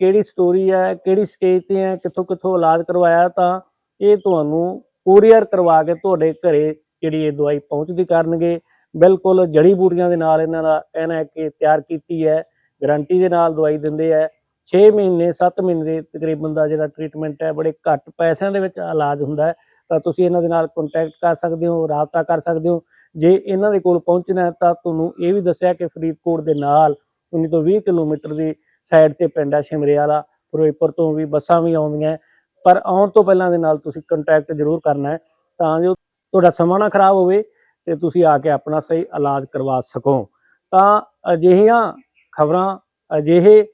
ਕਿਹੜੀ ਸਟੋਰੀ ਹੈ ਕਿਹੜੀ ਸਟੇਜ ਤੇ ਹੈ ਕਿੱਥੋਂ ਕਿੱਥੋਂ ਇਲਾਜ ਕਰਵਾਇਆ ਤਾਂ ਇਹ ਤੁਹਾਨੂੰ ਕੋਰੀਅਰ ਕਰਵਾ ਕੇ ਤੁਹਾਡੇ ਘਰੇ ਜਿਹੜੀ ਇਹ ਦਵਾਈ ਪਹੁੰਚਦੀ ਕਰਨਗੇ। ਬਿਲਕੁਲ ਜੜੀ ਬੂਟੀਆਂ ਦੇ ਨਾਲ ਇਹਨਾਂ ਦਾ ਕਹਿਣਾ ਹੈ ਕਿ ਤਿਆਰ ਕੀਤੀ ਹੈ ਗਾਰੰਟੀ ਦੇ ਨਾਲ ਦਵਾਈ ਦਿੰਦੇ ਹੈ 6 ਮਹੀਨੇ 7 ਮਹੀਨੇ ਦੇ ਤਕਰੀਬਨ ਦਾ ਜਿਹੜਾ ਟ੍ਰੀਟਮੈਂਟ ਹੈ, ਬੜੇ ਘੱਟ ਪੈਸਿਆਂ ਦੇ ਵਿੱਚ ਇਲਾਜ ਹੁੰਦਾ ਹੈ। ਤਾਂ ਤੁਸੀਂ ਇਹਨਾਂ ਦੇ ਨਾਲ ਕੰਟੈਕਟ ਕਰ ਸਕਦੇ ਹੋ, ਰਾਬਤਾ ਕਰ ਸਕਦੇ ਹੋ। ਜੇ ਇਹਨਾਂ ਦੇ ਕੋਲ ਪਹੁੰਚਣਾ ਤਾਂ ਤੁਹਾਨੂੰ ਇਹ ਵੀ ਦੱਸਿਆ ਕਿ ਫਰੀਦਕੋਟ ਦੇ ਨਾਲ 19 ਤੋਂ 20 ਕਿਲੋਮੀਟਰ ਦੀ ਸਾਈਡ ਤੇ ਪਿੰਡ ਆ ਸ਼ਿਮਰੇ ਵਾਲਾ, ਫਿਰੋਜ਼ਪੁਰ ਤੋਂ ਵੀ ਬੱਸਾਂ ਵੀ ਆਉਂਦੀਆਂ ਪਰ ਆਉਣ ਤੋਂ ਪਹਿਲਾਂ ਦੇ ਨਾਲ ਤੁਸੀਂ ਕੰਟੈਕਟ ਜ਼ਰੂਰ ਕਰਨਾ ਹੈ ਤਾਂ ਜੋ ਤੁਹਾਡਾ ਸਮਾਂ ਨਾ ਖਰਾਬ ਹੋਵੇ ਤੇ ਤੁਸੀਂ ਆ ਕੇ ਆਪਣਾ ਸਹੀ ਇਲਾਜ ਕਰਵਾ ਸਕੋ। ਤਾਂ ਅਜਿਹੀਆਂ ਖਬਰਾਂ, ਅਜਿਹੇ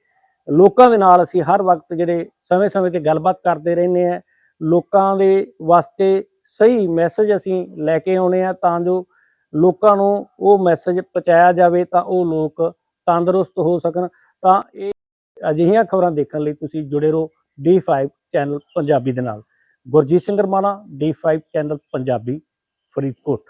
ਲੋਕਾਂ ਦੇ ਨਾਲ ਅਸੀਂ ਹਰ ਵਕਤ ਜਿਹੜੇ ਸਮੇਂ-ਸਮੇਂ ਤੇ ਗੱਲਬਾਤ ਕਰਦੇ ਰਹਿੰਦੇ ਆ ਲੋਕਾਂ ਦੇ ਵਾਸਤੇ ਸਹੀ ਮੈਸੇਜ ਅਸੀਂ ਲੈ ਕੇ ਆਉਣੇ ਆ, ਤਾਂ ਜੋ ਲੋਕਾਂ ਨੂੰ ਉਹ ਮੈਸੇਜ ਪਹੁੰਚਾਇਆ ਜਾਵੇ, ਤਾਂ ਉਹ ਲੋਕ ਤੰਦਰੁਸਤ ਹੋ ਸਕਣ। ਤਾਂ ਇਹ ਅਜਿਹੀਆਂ ਖਬਰਾਂ ਦੇਖਣ ਲਈ ਤੁਸੀਂ ਜੁੜੇ ਰਹੋ D5 ਚੈਨਲ ਪੰਜਾਬੀ ਦੇ ਨਾਲ। Gurjeet Singh Ramana D5 channel Punjabi, Faridkot.